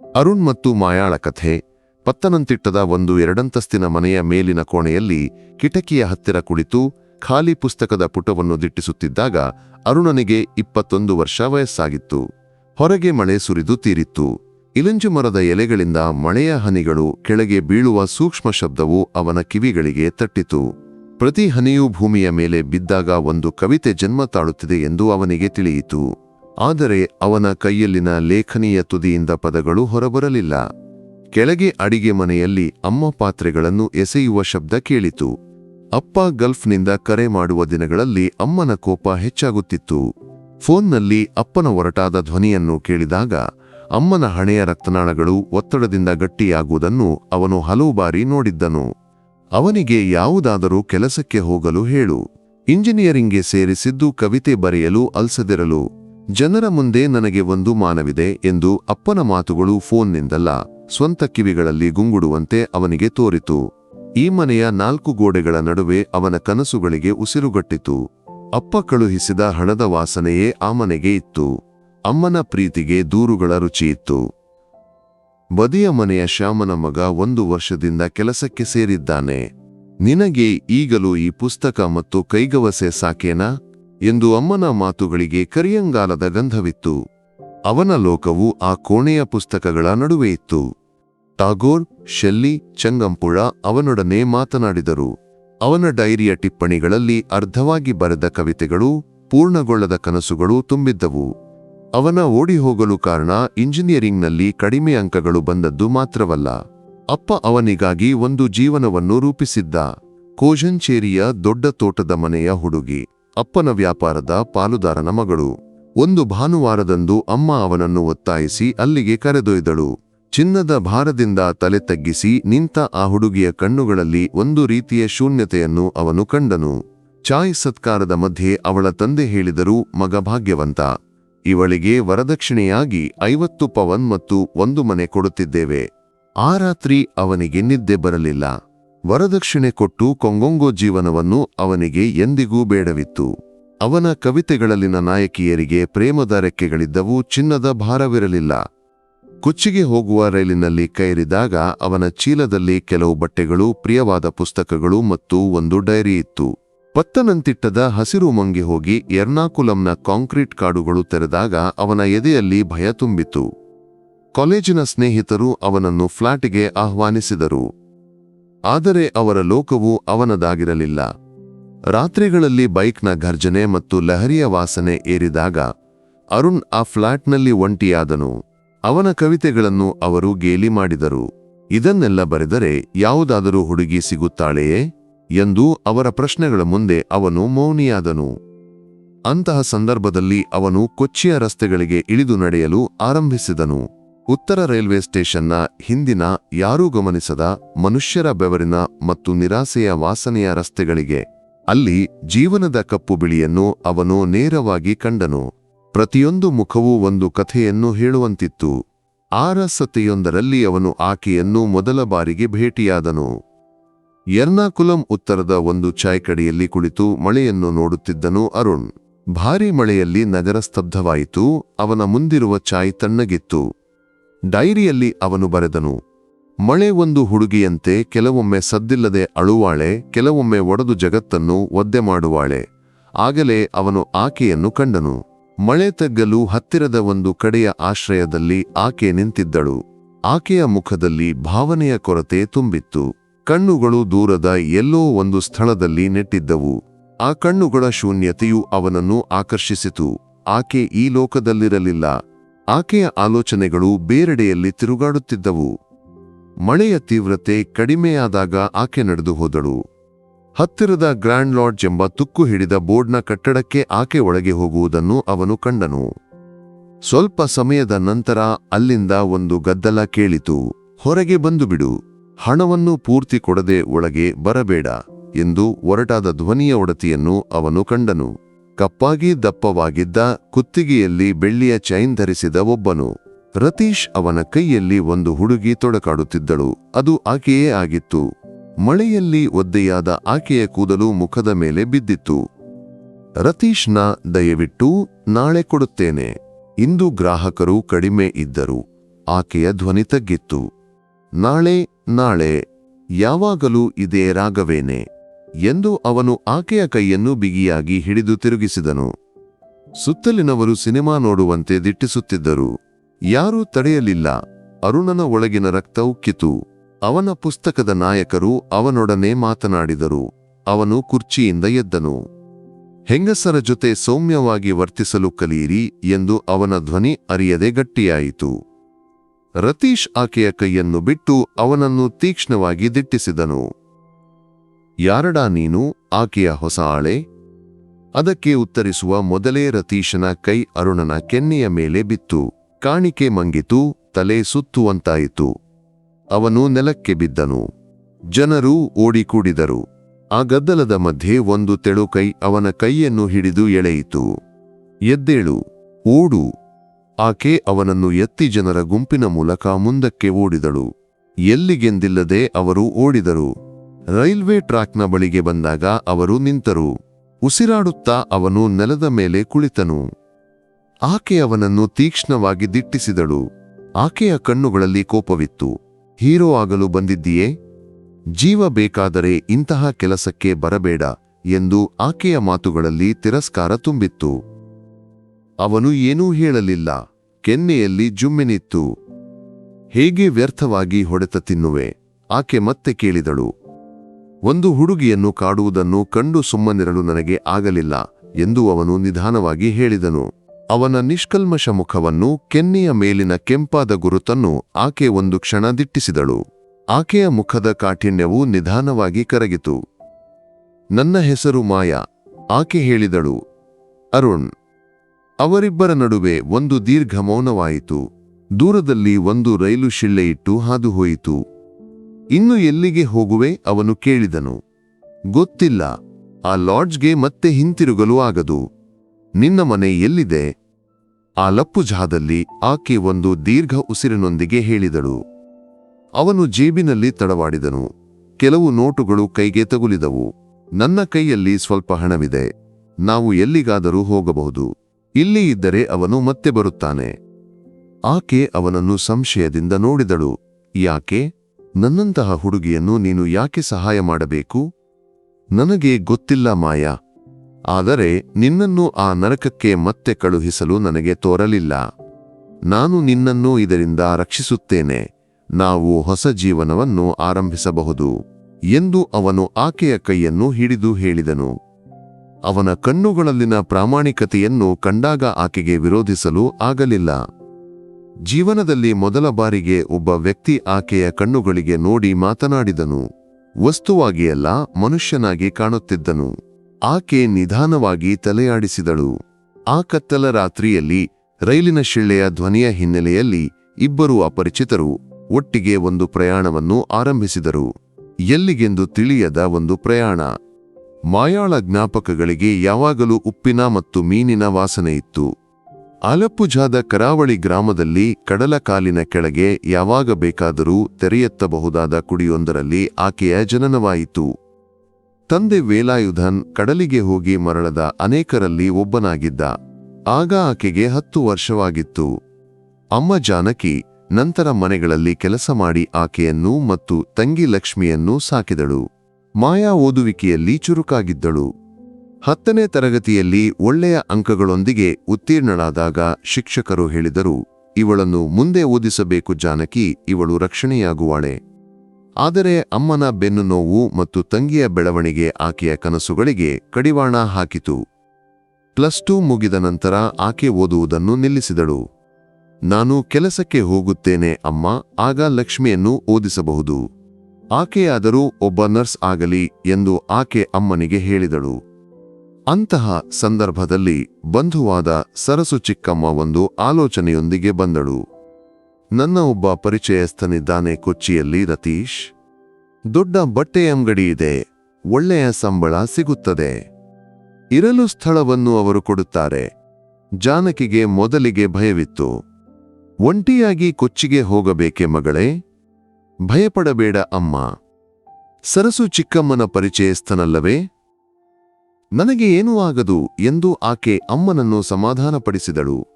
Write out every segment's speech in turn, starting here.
ಅರುಣ್ ಮತ್ತು ಮಾಯಾಳ ಕಥೆ ಪತ್ತನಂತಿಟ್ಟದ ಒಂದು ಎರಡಂತಸ್ತಿನ ಮನೆಯ ಮೇಲಿನ ಕೋಣೆಯಲ್ಲಿ ಕಿಟಕಿಯ ಹತ್ತಿರ ಕುಳಿತು ಖಾಲಿ ಪುಸ್ತಕದ ಪುಟವನ್ನು ದಿಟ್ಟಿಸುತ್ತಿದ್ದಾಗ ಅರುಣನಿಗೆ ಇಪ್ಪತ್ತೊಂದು ವರ್ಷ ವಯಸ್ಸಾಗಿತ್ತು. ಹೊರಗೆ ಮಳೆ ಸುರಿದು ತೀರಿತ್ತು. ಇಲಂಜು ಮರದ ಎಲೆಗಳಿಂದ ಮಳೆಯ ಹನಿಗಳು ಕೆಳಗೆ ಬೀಳುವ ಸೂಕ್ಷ್ಮ ಶಬ್ದವು ಅವನ ಕಿವಿಗಳಿಗೆ ತಟ್ಟಿತು. ಪ್ರತಿ ಹನಿಯೂ ಭೂಮಿಯ ಮೇಲೆ ಬಿದ್ದಾಗ ಒಂದು ಕವಿತೆ ಜನ್ಮ ತಾಳುತ್ತಿದೆ ಎಂದು ಅವನಿಗೆ ತಿಳಿಯಿತು. ಆದರೆ ಅವನ ಕೈಯಲ್ಲಿನ ಲೇಖನಿಯ ತುದಿಯಿಂದ ಪದಗಳು ಹೊರಬರಲಿಲ್ಲ. ಕೆಳಗೆ ಅಡಿಗೆ ಮನೆಯಲ್ಲಿ ಅಮ್ಮ ಪಾತ್ರೆಗಳನ್ನು ಎಸೆಯುವ ಶಬ್ದ ಕೇಳಿತು. ಅಪ್ಪ ಗಲ್ಫ್ನಿಂದ ಕರೆ ಮಾಡುವ ದಿನಗಳಲ್ಲಿ ಅಮ್ಮನ ಕೋಪ ಹೆಚ್ಚಾಗುತ್ತಿತ್ತು. ಫೋನ್ನಲ್ಲಿ ಅಪ್ಪನ ಒರಟಾದ ಧ್ವನಿಯನ್ನು ಕೇಳಿದಾಗ, ಅಮ್ಮನ ಹಣೆಯ ರಕ್ತನಾಳಗಳು ಒತ್ತಡದಿಂದ ಗಟ್ಟಿಯಾಗುವುದನ್ನು ಅವನು ಹಲವು ಬಾರಿ ನೋಡಿದ್ದನು. ಅವನಿಗೆ ಯಾವುದಾದರೂ ಕೆಲಸಕ್ಕೆ ಹೋಗಲು ಹೇಳು. ಇಂಜಿನಿಯರಿಂಗ್ಗೆ ಸೇರಿಸಿದ್ದು ಕವಿತೆ ಬರೆಯಲು ಅಲ್ಸದಿರಲು. ಜನರ ಮುಂದೆ ನನಗೆ ಒಂದು ಮಾನವಿದೆ ಎಂದು ಅಪ್ಪನ ಮಾತುಗಳು ಫೋನ್ನಿಂದಲ್ಲ, ಸ್ವಂತ ಕಿವಿಗಳಲ್ಲಿ ಗುಂಗುಡುವಂತೆ ಅವನಿಗೆ ತೋರಿತು. ಈ ಮನೆಯ ನಾಲ್ಕು ಗೋಡೆಗಳ ನಡುವೆ ಅವನ ಕನಸುಗಳಿಗೆ ಉಸಿರುಗಟ್ಟಿತು. ಅಪ್ಪ ಕಳುಹಿಸಿದ ಹಣದ ವಾಸನೆಯೇ ಆ ಮನೆಗೆ ಇತ್ತು. ಅಮ್ಮನ ಪ್ರೀತಿಗೆ ದೂರುಗಳ ರುಚಿಯಿತ್ತು ಬದಿಯ ಮನೆಯ ಶ್ಯಾಮನ ಮಗ ಒಂದು ವರ್ಷದಿಂದ ಕೆಲಸಕ್ಕೆ ಸೇರಿದ್ದಾನೆ. ನಿನಗೆ ಈಗಲೂ ಈ ಪುಸ್ತಕ ಮತ್ತು ಕೈಗವಸೆ ಸಾಕೇನಾ? ಎಂದು ಅಮ್ಮನ ಮಾತುಗಳಿಗೆ ಕರಿಯಂಗಾಲದ ಗಂಧವಿತ್ತು. ಅವನ ಲೋಕವು ಆ ಕೋಣೆಯ ಪುಸ್ತಕಗಳ ನಡುವೆ ಇತ್ತು. ಟಾಗೋರ್, ಶೆಲ್ಲಿ, ಚಂಗಂಪುಳ ಅವನೊಡನೆ ಮಾತನಾಡಿದರು. ಅವನ ಡೈರಿಯ ಟಿಪ್ಪಣಿಗಳಲ್ಲಿ ಅರ್ಧವಾಗಿ ಬರೆದ ಕವಿತೆಗಳು ಪೂರ್ಣಗೊಳ್ಳದ ಕನಸುಗಳು ತುಂಬಿದ್ದವು. ಅವನ ಓಡಿಹೋಗಲು ಕಾರಣ ಇಂಜಿನಿಯರಿಂಗ್ನಲ್ಲಿ ಕಡಿಮೆ ಅಂಕಗಳು ಬಂದದ್ದು ಮಾತ್ರವಲ್ಲ. ಅಪ್ಪ ಅವನಿಗಾಗಿ ಒಂದು ಜೀವನವನ್ನು ರೂಪಿಸಿದ್ದ. ಕೋಜಂಚೇರಿಯ ದೊಡ್ಡ ತೋಟದ ಮನೆಯ ಹುಡುಗಿ. ಅಪ್ಪನ ವ್ಯಾಪಾರದ ಪಾಲುದಾರನ ಮಗಳು. ಒಂದು ಭಾನುವಾರದಂದು ಅಮ್ಮ ಅವನನ್ನು ಒತ್ತಾಯಿಸಿ ಅಲ್ಲಿಗೆ ಕರೆದೊಯ್ದಳು. ಚಿನ್ನದ ಭಾರದಿಂದ ತಲೆ ತಗ್ಗಿಸಿ ನಿಂತ ಆ ಹುಡುಗಿಯ ಕಣ್ಣುಗಳಲ್ಲಿ ಒಂದು ರೀತಿಯ ಶೂನ್ಯತೆಯನ್ನು ಅವನು ಕಂಡನು. ಚಾಯ್ ಸತ್ಕಾರದ ಮಧ್ಯೆ ಅವಳ ತಂದೆ ಹೇಳಿದರು, ಮಗ ಭಾಗ್ಯವಂತ, ಇವಳಿಗೆ ವರದಕ್ಷಿಣೆಯಾಗಿ ಐವತ್ತು ಪವನ್ ಮತ್ತು ಒಂದು ಮನೆ ಕೊಡುತ್ತಿದ್ದೇವೆ. ಆ ರಾತ್ರಿ ಅವನಿಗೆ ನಿದ್ದೆ ಬರಲಿಲ್ಲ. ವರದಕ್ಷಿಣೆ ಕೊಟ್ಟು ಕೊಂಗೊಂಗೋ ಜೀವನವನ್ನು ಅವನಿಗೆ ಎಂದಿಗೂ ಬೇಡವಿತ್ತು. ಅವನ ಕವಿತೆಗಳಲ್ಲಿನ ನಾಯಕಿಯರಿಗೆ ಪ್ರೇಮದ ರೆಕ್ಕೆಗಳಿದ್ದವು, ಚಿನ್ನದ ಭಾರವಿರಲಿಲ್ಲ. ಕೊಚ್ಚಿಗೆ ಹೋಗುವ ರೈಲಿನಲ್ಲಿ ಕೈರಿದಾಗ ಅವನ ಚೀಲದಲ್ಲಿ ಕೆಲವು ಬಟ್ಟೆಗಳು, ಪ್ರಿಯವಾದ ಪುಸ್ತಕಗಳು ಮತ್ತು ಒಂದು ಡೈರಿ ಇತ್ತು. ಪತ್ತನಂತಿಟ್ಟದ ಹಸಿರು ಮಂಗೆ ಹೋಗಿ ಎರ್ನಾಕುಲಂನ ಕಾಂಕ್ರೀಟ್ ಕಾಡುಗಳು ತೆರೆದಾಗ ಅವನ ಎದೆಯಲ್ಲಿ ಭಯ ತುಂಬಿತು ಕಾಲೇಜಿನ ಸ್ನೇಹಿತರು ಅವನನ್ನು ಫ್ಲಾಟಿಗೆ ಆಹ್ವಾನಿಸಿದರು. ಆದರೆ ಅವರ ಲೋಕವು ಅವನದಾಗಿರಲಿಲ್ಲ. ರಾತ್ರಿಗಳಲ್ಲಿ ಬೈಕ್ನ ಘರ್ಜನೆ ಮತ್ತು ಲಹರಿಯ ವಾಸನೆ ಏರಿದಾಗ ಅರುಣ್ ಆ ಫ್ಲಾಟ್ನಲ್ಲಿ ಒಂಟಿಯಾದನು. ಅವನ ಕವಿತೆಗಳನ್ನು ಅವರು ಗೇಲಿ ಮಾಡಿದರು. ಇದನ್ನೆಲ್ಲ ಬರೆದರೆ ಯಾವುದಾದರೂ ಹುಡುಗಿ ಸಿಗುತ್ತಾಳೆಯೇ? ಎಂದು ಅವರ ಪ್ರಶ್ನೆಗಳ ಮುಂದೆ ಅವನು ಮೌನಿಯಾದನು. ಅಂತಹ ಸಂದರ್ಭದಲ್ಲಿ ಅವನು ಕೊಚ್ಚಿಯ ರಸ್ತೆಗಳಿಗೆ ಇಳಿದು ನಡೆಯಲು ಆರಂಭಿಸಿದನು. ಉತ್ತರ ರೈಲ್ವೆ ಸ್ಟೇಷನ್ನ ಹಿಂದಿನ ಯಾರೂ ಗಮನಿಸದ ಮನುಷ್ಯರ ಬೆವರಿನ ಮತ್ತು ನಿರಾಸೆಯ ವಾಸನೆಯ ರಸ್ತೆಗಳಿಗೆ. ಅಲ್ಲಿ ಜೀವನದ ಕಪ್ಪು ಬಿಳಿಯನ್ನು ಅವನು ನೇರವಾಗಿ ಕಂಡನು. ಪ್ರತಿಯೊಂದು ಮುಖವೂ ಒಂದು ಕಥೆಯನ್ನು ಹೇಳುವಂತಿತ್ತು. ಆ ರಸತೆಯೊಂದರಲ್ಲಿ ಅವನು ಆಕೆಯನ್ನು ಮೊದಲ ಬಾರಿಗೆ ಭೇಟಿಯಾದನು. ಎರ್ನಾಕುಲಂ ಉತ್ತರದ ಒಂದು ಚಾಯ್ಕಡಿಯಲ್ಲಿ ಕುಳಿತು ಮಳೆಯನ್ನು ನೋಡುತ್ತಿದ್ದನು ಅರುಣ್. ಭಾರೀ ಮಳೆಯಲ್ಲಿ ನಗರ ಸ್ತಬ್ಧವಾಯಿತು ಅವನ ಮುಂದಿರುವ ಚಾಯ್ ತಣ್ಣಗಿತ್ತು. ಡೈರಿಯಲ್ಲಿ ಅವನು ಬರೆದನು, ಮಳೆ ಒಂದು ಹುಡುಗಿಯಂತೆ ಕೆಲವೊಮ್ಮೆ ಸದ್ದಿಲ್ಲದೆ ಅಳುವಾಳೆ, ಕೆಲವೊಮ್ಮೆ ಒಡೆದು ಜಗತ್ತನ್ನು ಒದ್ದೆ ಮಾಡುವಾಳೆ. ಆಗಲೇ ಅವನು ಆಕೆಯನ್ನು ಕಂಡನು. ಮಳೆ ತಗ್ಗಲು ಹತ್ತಿರದ ಒಂದು ಕಡೆಯ ಆಶ್ರಯದಲ್ಲಿ ಆಕೆ ನಿಂತಿದ್ದಳು. ಆಕೆಯ ಮುಖದಲ್ಲಿ ಭಾವನೆಯ ಕೊರತೆ ತುಂಬಿತ್ತು. ಕಣ್ಣುಗಳು ದೂರದ ಎಲ್ಲೋ ಒಂದು ಸ್ಥಳದಲ್ಲಿ ನೆಟ್ಟಿದ್ದವು. ಆ ಕಣ್ಣುಗಳ ಶೂನ್ಯತೆಯು ಅವನನ್ನು ಆಕರ್ಷಿಸಿತು. ಆಕೆ ಈ ಲೋಕದಲ್ಲಿರಲಿಲ್ಲ. ಆಕೆಯ ಆಲೋಚನೆಗಳು ಬೇರೆಡೆಯಲ್ಲಿ ತಿರುಗಾಡುತ್ತಿದ್ದವು. ಮಳೆಯ ತೀವ್ರತೆ ಕಡಿಮೆಯಾದಾಗ ಆಕೆ ನಡೆದು ಹೋದಳು. ಹತ್ತಿರದ ಗ್ರ್ಯಾಂಡ್ ಲಾಡ್ಜ್ ಎಂಬ ತುಕ್ಕು ಹಿಡಿದ ಬೋರ್ಡ್ನ ಕಟ್ಟಡಕ್ಕೆ ಆಕೆ ಒಳಗೆ ಹೋಗುವುದನ್ನು ಅವನು ಕಂಡನು. ಸ್ವಲ್ಪ ಸಮಯದ ನಂತರ ಅಲ್ಲಿಂದ ಒಂದು ಗದ್ದಲ ಕೇಳಿತು. ಹೊರಗೆ ಬಂದು ಬಿಡು. ಹಣವನ್ನು ಪೂರ್ತಿ ಕೊಡದೆ ಒಳಗೆ ಬರಬೇಡ ಎಂದು ಒರಟಾದ ಧ್ವನಿಯ ಒಡತಿಯನ್ನು ಅವನು ಕಂಡನು. ಕಪ್ಪಾಗಿ ದಪ್ಪವಾಗಿದ್ದ ಕುತ್ತಿಗೆಯಲ್ಲಿ ಬೆಳ್ಳಿಯ ಚೈನ್ ಧರಿಸಿದ ಒಬ್ಬನು. ರತೀಶ್ ಅವನ ಕೈಯಲ್ಲಿ ಒಂದು ಹುಡುಗಿ ತೊಡಕಾಡುತ್ತಿದ್ದಳು. ಅದು ಆಕೆಯೇ ಆಗಿತ್ತು. ಮಳೆಯಲ್ಲಿ ಒದ್ದೆಯಾದ ಆಕೆಯ ಕೂದಲು ಮುಖದ ಮೇಲೆ ಬಿದ್ದಿತ್ತು. ರತೀಶ್ನ ದಯವಿಟ್ಟು ನಾಳೆ ಕೊಡುತ್ತೇನೆ. ಇಂದು ಗ್ರಾಹಕರು ಕಡಿಮೆ ಇದ್ದರು. ಆಕೆಯ ಧ್ವನಿ ತಗ್ಗಿತ್ತು. ನಾಳೆ ನಾಳೆ, ಯಾವಾಗಲೂ ಇದೇ ರಾಗವೇನೆ ಎಂದು ಅವನು ಆಕೆಯ ಕೈಯನ್ನು ಬಿಗಿಯಾಗಿ ಹಿಡಿದು ತಿರುಗಿಸಿದನು. ಸುತ್ತಲಿನವರು ಸಿನಿಮಾ ನೋಡುವಂತೆ ದಿಟ್ಟಿಸುತ್ತಿದ್ದರು. ಯಾರೂ ತಡೆಯಲಿಲ್ಲ. ಅರುಣನ ಒಳಗಿನ ರಕ್ತ ಉಕ್ಕಿತು ಅವನ ಪುಸ್ತಕದ ನಾಯಕರು ಅವನೊಡನೆ ಮಾತನಾಡಿದರು. ಅವನು ಕುರ್ಚಿಯಿಂದ ಎದ್ದನು. ಹೆಂಗಸರ ಜೊತೆ ಸೌಮ್ಯವಾಗಿ ವರ್ತಿಸಲು ಕಲಿಯಿರಿ ಎಂದು ಅವನ ಧ್ವನಿ ಅರಿಯದೆ ಗಟ್ಟಿಯಾಯಿತು. ರತೀಶ್ ಆಕೆಯ ಕೈಯನ್ನು ಬಿಟ್ಟು ಅವನನ್ನು ತೀಕ್ಷ್ಣವಾಗಿ ದಿಟ್ಟಿಸಿದನು. ಯಾರಡಾ ನೀನು, ಆಕೆಯ ಹೊಸ ಆಳೆ? ಅದಕ್ಕೆ ಉತ್ತರಿಸುವ ಮೊದಲೇ ರತೀಶನ ಕೈ ಅರುಣನ ಕೆನ್ನೆಯ ಮೇಲೆ ಬಿತ್ತು. ಕಾಣಿಕೆ ಮಂಗಿತು, ತಲೆ ಸುತ್ತುವಂತಾಯಿತು. ಅವನು ನೆಲಕ್ಕೆ ಬಿದ್ದನು. ಜನರು ಓಡಿಕೂಡಿದರು. ಆ ಗದ್ದಲದ ಮಧ್ಯೆ ಒಂದು ತೆಳು ಕೈ ಅವನ ಕೈಯನ್ನು ಹಿಡಿದು ಎಳೆಯಿತು. ಎದ್ದೇಳು, ಓಡು. ಆಕೆ ಅವನನ್ನು ಎತ್ತಿ ಜನರ ಗುಂಪಿನ ಮೂಲಕ ಮುಂದಕ್ಕೆ ಓಡಿದಳು. ಎಲ್ಲಿಗೆಂದಿಲ್ಲದೆ ಅವರು ಓಡಿದರು. ರೈಲ್ವೆ ಟ್ರ್ಯಾಕ್ನ ಬಳಿಗೆ ಬಂದಾಗ ಅವರು ನಿಂತರು. ಉಸಿರಾಡುತ್ತಾ ಅವನು ನೆಲದ ಮೇಲೆ ಕುಳಿತನು. ಆಕೆ ಅವನನ್ನು ತೀಕ್ಷ್ಣವಾಗಿ ದಿಟ್ಟಿಸಿದಳು. ಆಕೆಯ ಕಣ್ಣುಗಳಲ್ಲಿ ಕೋಪವಿತ್ತು. ಹೀರೋ ಆಗಲು ಬಂದಿದ್ದೀಯೇ? ಜೀವ ಬೇಕಾದರೆ ಇಂತಹ ಕೆಲಸಕ್ಕೆ ಬರಬೇಡ ಎಂದು ಆಕೆಯ ಮಾತುಗಳಲ್ಲಿ ತಿರಸ್ಕಾರ ತುಂಬಿತ್ತು. ಅವನು ಏನೂ ಹೇಳಲಿಲ್ಲ. ಕೆನ್ನೆಯಲ್ಲಿ ಜುಮ್ಮೆನಿತ್ತು ಹೇಗೆ ವ್ಯರ್ಥವಾಗಿ ಹೊಡೆತ ತಿನ್ನುವೆ? ಆಕೆ ಮತ್ತೆ ಕೇಳಿದಳು. ಒಂದು ಹುಡುಗಿಯನ್ನು ಕಾಡುವುದನ್ನು ಕಂಡು ಸುಮ್ಮನಿರಲು ನನಗೆ ಆಗಲಿಲ್ಲ ಎಂದು ಅವನು ನಿಧಾನವಾಗಿ ಹೇಳಿದನು. ಅವನ ನಿಷ್ಕಲ್ಮಶ ಮುಖವನ್ನು ಕೆನ್ನೆಯ ಮೇಲಿನ ಕೆಂಪಾದ ಗುರುತನ್ನು ಆಕೆ ಒಂದು ಕ್ಷಣ ದಿಟ್ಟಿಸಿದಳು. ಆಕೆಯ ಮುಖದ ಕಾಠಿಣ್ಯವು ನಿಧಾನವಾಗಿ ಕರಗಿತು. ನನ್ನ ಹೆಸರು ಮಾಯಾ ಆಕೆ ಹೇಳಿದಳು. ಅರುಣ್, ಅವರಿಬ್ಬರ ನಡುವೆ ಒಂದು ದೀರ್ಘ ಮೌನವಾಯಿತು. ದೂರದಲ್ಲಿ ಒಂದು ರೈಲು ಶಿಳ್ಳೆಯಿಟ್ಟು ಹಾದುಹೋಯಿತು ಇನ್ನು ಎಲ್ಲಿಗೆ ಹೋಗುವೆ ಅವನು ಕೇಳಿದನು. ಗೊತ್ತಿಲ್ಲ. ಆ ಲಾಡ್ಜ್ಗೆ ಮತ್ತೆ ಹಿಂತಿರುಗಲು ಆಗದು. ನಿನ್ನ ಮನೆ ಎಲ್ಲಿದೆ? ಆ ಲಪ್ಪುಜಾದಲ್ಲಿ ಆಕೆ ಒಂದು ದೀರ್ಘ ಉಸಿರಿನೊಂದಿಗೆ ಹೇಳಿದಳು. ಅವನು ಜೇಬಿನಲ್ಲಿ ತಡವಾಡಿದನು. ಕೆಲವು ನೋಟುಗಳು ಕೈಗೆ ತಗುಲಿದವು. ನನ್ನ ಕೈಯಲ್ಲಿ ಸ್ವಲ್ಪ ಹಣವಿದೆ. ನಾವು ಎಲ್ಲಿಗಾದರೂ ಹೋಗಬಹುದು. ಇಲ್ಲಿ ಇದ್ದರೆ ಅವನು ಮತ್ತೆ ಬರುತ್ತಾನೆ. ಆಕೆ ಅವನನ್ನು ಸಂಶಯದಿಂದ ನೋಡಿದಳು. ಯಾಕೆ? ನನ್ನಂತಹ ಹುಡುಗಿಯನ್ನು ನೀನು ಯಾಕೆ ಸಹಾಯ ಮಾಡಬೇಕು? ನನಗೆ ಗೊತ್ತಿಲ್ಲ ಮಾಯಾ. ಆದರೆ ನಿನ್ನನ್ನು ಆ ನರಕಕ್ಕೆ ಮತ್ತೆ ಕಳುಹಿಸಲು ನನಗೆ ತೋರಲಿಲ್ಲ. ನಾನು ನಿನ್ನನ್ನು ಇದರಿಂದ ರಕ್ಷಿಸುತ್ತೇನೆ. ನಾವು ಹೊಸ ಜೀವನವನ್ನು ಆರಂಭಿಸಬಹುದು ಎಂದು ಅವನು ಆಕೆಯ ಕೈಯನ್ನು ಹಿಡಿದು ಹೇಳಿದನು. ಅವನ ಕಣ್ಣುಗಳಲ್ಲಿನ ಪ್ರಾಮಾಣಿಕತೆಯನ್ನು ಕಂಡಾಗ ಆಕೆಗೆ ವಿರೋಧಿಸಲು ಆಗಲಿಲ್ಲ. ಜೀವನದಲ್ಲಿ ಮೊದಲ ಬಾರಿಗೆ ಒಬ್ಬ ವ್ಯಕ್ತಿ ಆಕೆಯ ಕಣ್ಣುಗಳಿಗೆ ನೋಡಿ ಮಾತನಾಡಿದನು. ವಸ್ತುವಾಗಿಯಲ್ಲ, ಮನುಷ್ಯನಾಗಿ ಕಾಣುತ್ತಿದ್ದನು. ಆಕೆ ನಿಧಾನವಾಗಿ ತಲೆಯಾಡಿಸಿದಳು. ಆ ಕತ್ತಲ ರಾತ್ರಿಯಲ್ಲಿ, ರೈಲಿನ ಶಿಳ್ಳೆಯ ಧ್ವನಿಯ ಹಿನ್ನೆಲೆಯಲ್ಲಿ, ಇಬ್ಬರು ಅಪರಿಚಿತರು ಒಟ್ಟಿಗೆ ಒಂದು ಪ್ರಯಾಣವನ್ನು ಆರಂಭಿಸಿದರು. ಎಲ್ಲಿಗೆಂದು ತಿಳಿಯದ ಒಂದು ಪ್ರಯಾಣ. ಮಾಯಾಳ ಜ್ಞಾಪಕಗಳಿಗೆ ಯಾವಾಗಲೂ ಉಪ್ಪಿನ ಮತ್ತು ಮೀನಿನ ವಾಸನೆ ಇತ್ತು. ಆಲಪ್ಪುಜಾದ ಕರಾವಳಿ ಗ್ರಾಮದಲ್ಲಿ ಕಡಲಕಾಲಿನ ಕೆಳಗೆ ಯಾವಾಗ ಬೇಕಾದರೂ ತೆರೆಯೆತ್ತಬಹುದಾದ ಕುಡಿಯೊಂದರಲ್ಲಿ ಆಕೆಯ ಜನನವಾಯಿತು. ತಂದೆ ವೇಲಾಯುಧನ್ ಕಡಲಿಗೆ ಹೋಗಿ ಮರಳದ ಅನೇಕರಲ್ಲಿ ಒಬ್ಬನಾಗಿದ್ದ. ಆಗ ಆಕೆಗೆ ಹತ್ತು ವರ್ಷವಾಗಿತ್ತು. ಅಮ್ಮ ಜಾನಕಿ ನಂತರ ಮನೆಗಳಲ್ಲಿ ಕೆಲಸ ಮಾಡಿ ಆಕೆಯನ್ನು ಮತ್ತು ತಂಗಿ ಲಕ್ಷ್ಮಿಯನ್ನು ಸಾಕಿದಳು. ಮಾಯಾ ಓದುವಿಕೆಯಲ್ಲಿ ಚುರುಕಾಗಿದ್ದಳು. ಹತ್ತನೇ ತರಗತಿಯಲ್ಲಿ ಒಳ್ಳೆಯ ಅಂಕಗಳೊಂದಿಗೆ ಉತ್ತೀರ್ಣಳಾದಾಗ ಶಿಕ್ಷಕರು ಹೇಳಿದರು, ಇವಳನ್ನು ಮುಂದೆ ಓದಿಸಬೇಕು ಜಾನಕಿ, ಇವಳು ರಕ್ಷಣೆಯಾಗುವಾಳೆ. ಆದರೆ ಅಮ್ಮನ ಬೆನ್ನು ನೋವು ಮತ್ತು ತಂಗಿಯ ಬೆಳವಣಿಗೆ ಆಕೆಯ ಕನಸುಗಳಿಗೆ ಕಡಿವಾಣ ಹಾಕಿತು. ಪ್ಲಸ್ ಟೂ ಮುಗಿದ ನಂತರ ಆಕೆ ಓದುವುದನ್ನು ನಿಲ್ಲಿಸಿದಳು. ನಾನು ಕೆಲಸಕ್ಕೆ ಹೋಗುತ್ತೇನೆ ಅಮ್ಮ, ಆಗ ಲಕ್ಷ್ಮಿಯನ್ನು ಓದಿಸಬಹುದು. ಆಕೆಯಾದರೂ ಒಬ್ಬ ನರ್ಸ್ ಆಗಲಿ ಎಂದು ಆಕೆ ಅಮ್ಮನಿಗೆ ಹೇಳಿದಳು. ಅಂತಹ ಸಂದರ್ಭದಲ್ಲಿ ಬಂಧುವಾದ ಸರಸು ಚಿಕ್ಕಮ್ಮ ಒಂದು ಆಲೋಚನೆಯೊಂದಿಗೆ ಬಂದಳು. ನನ್ನ ಒಬ್ಬ ಪರಿಚಯಸ್ಥನಿದ್ದಾನೆ ಕೊಚ್ಚಿಯಲ್ಲಿ ರತೀಶ್. ದೊಡ್ಡ ಬಟ್ಟೆ ಅಂಗಡಿ ಇದೆ. ಒಳ್ಳೆಯ ಸಂಬಳ ಸಿಗುತ್ತದೆ. ಇರಲು ಸ್ಥಳವನ್ನು ಅವರು ಕೊಡುತ್ತಾರೆ. ಜಾನಕಿಗೆ ಮೊದಲಿಗೆ ಭಯವಿತ್ತು. ಒಂಟಿಯಾಗಿ ಕೊಚ್ಚಿಗೆ ಹೋಗಬೇಕೆ ಮಗಳೇ? ಭಯಪಡಬೇಡ ಅಮ್ಮ. ಸರಸು ಚಿಕ್ಕಮ್ಮನ ಪರಿಚಯಸ್ಥನಲ್ಲವೇ? ನನಗೆ ಏನೂ ಆಗದು ಎಂದು ಆಕೆ ಅಮ್ಮನನ್ನು ಸಮಾಧಾನಪಡಿಸಿದಳು.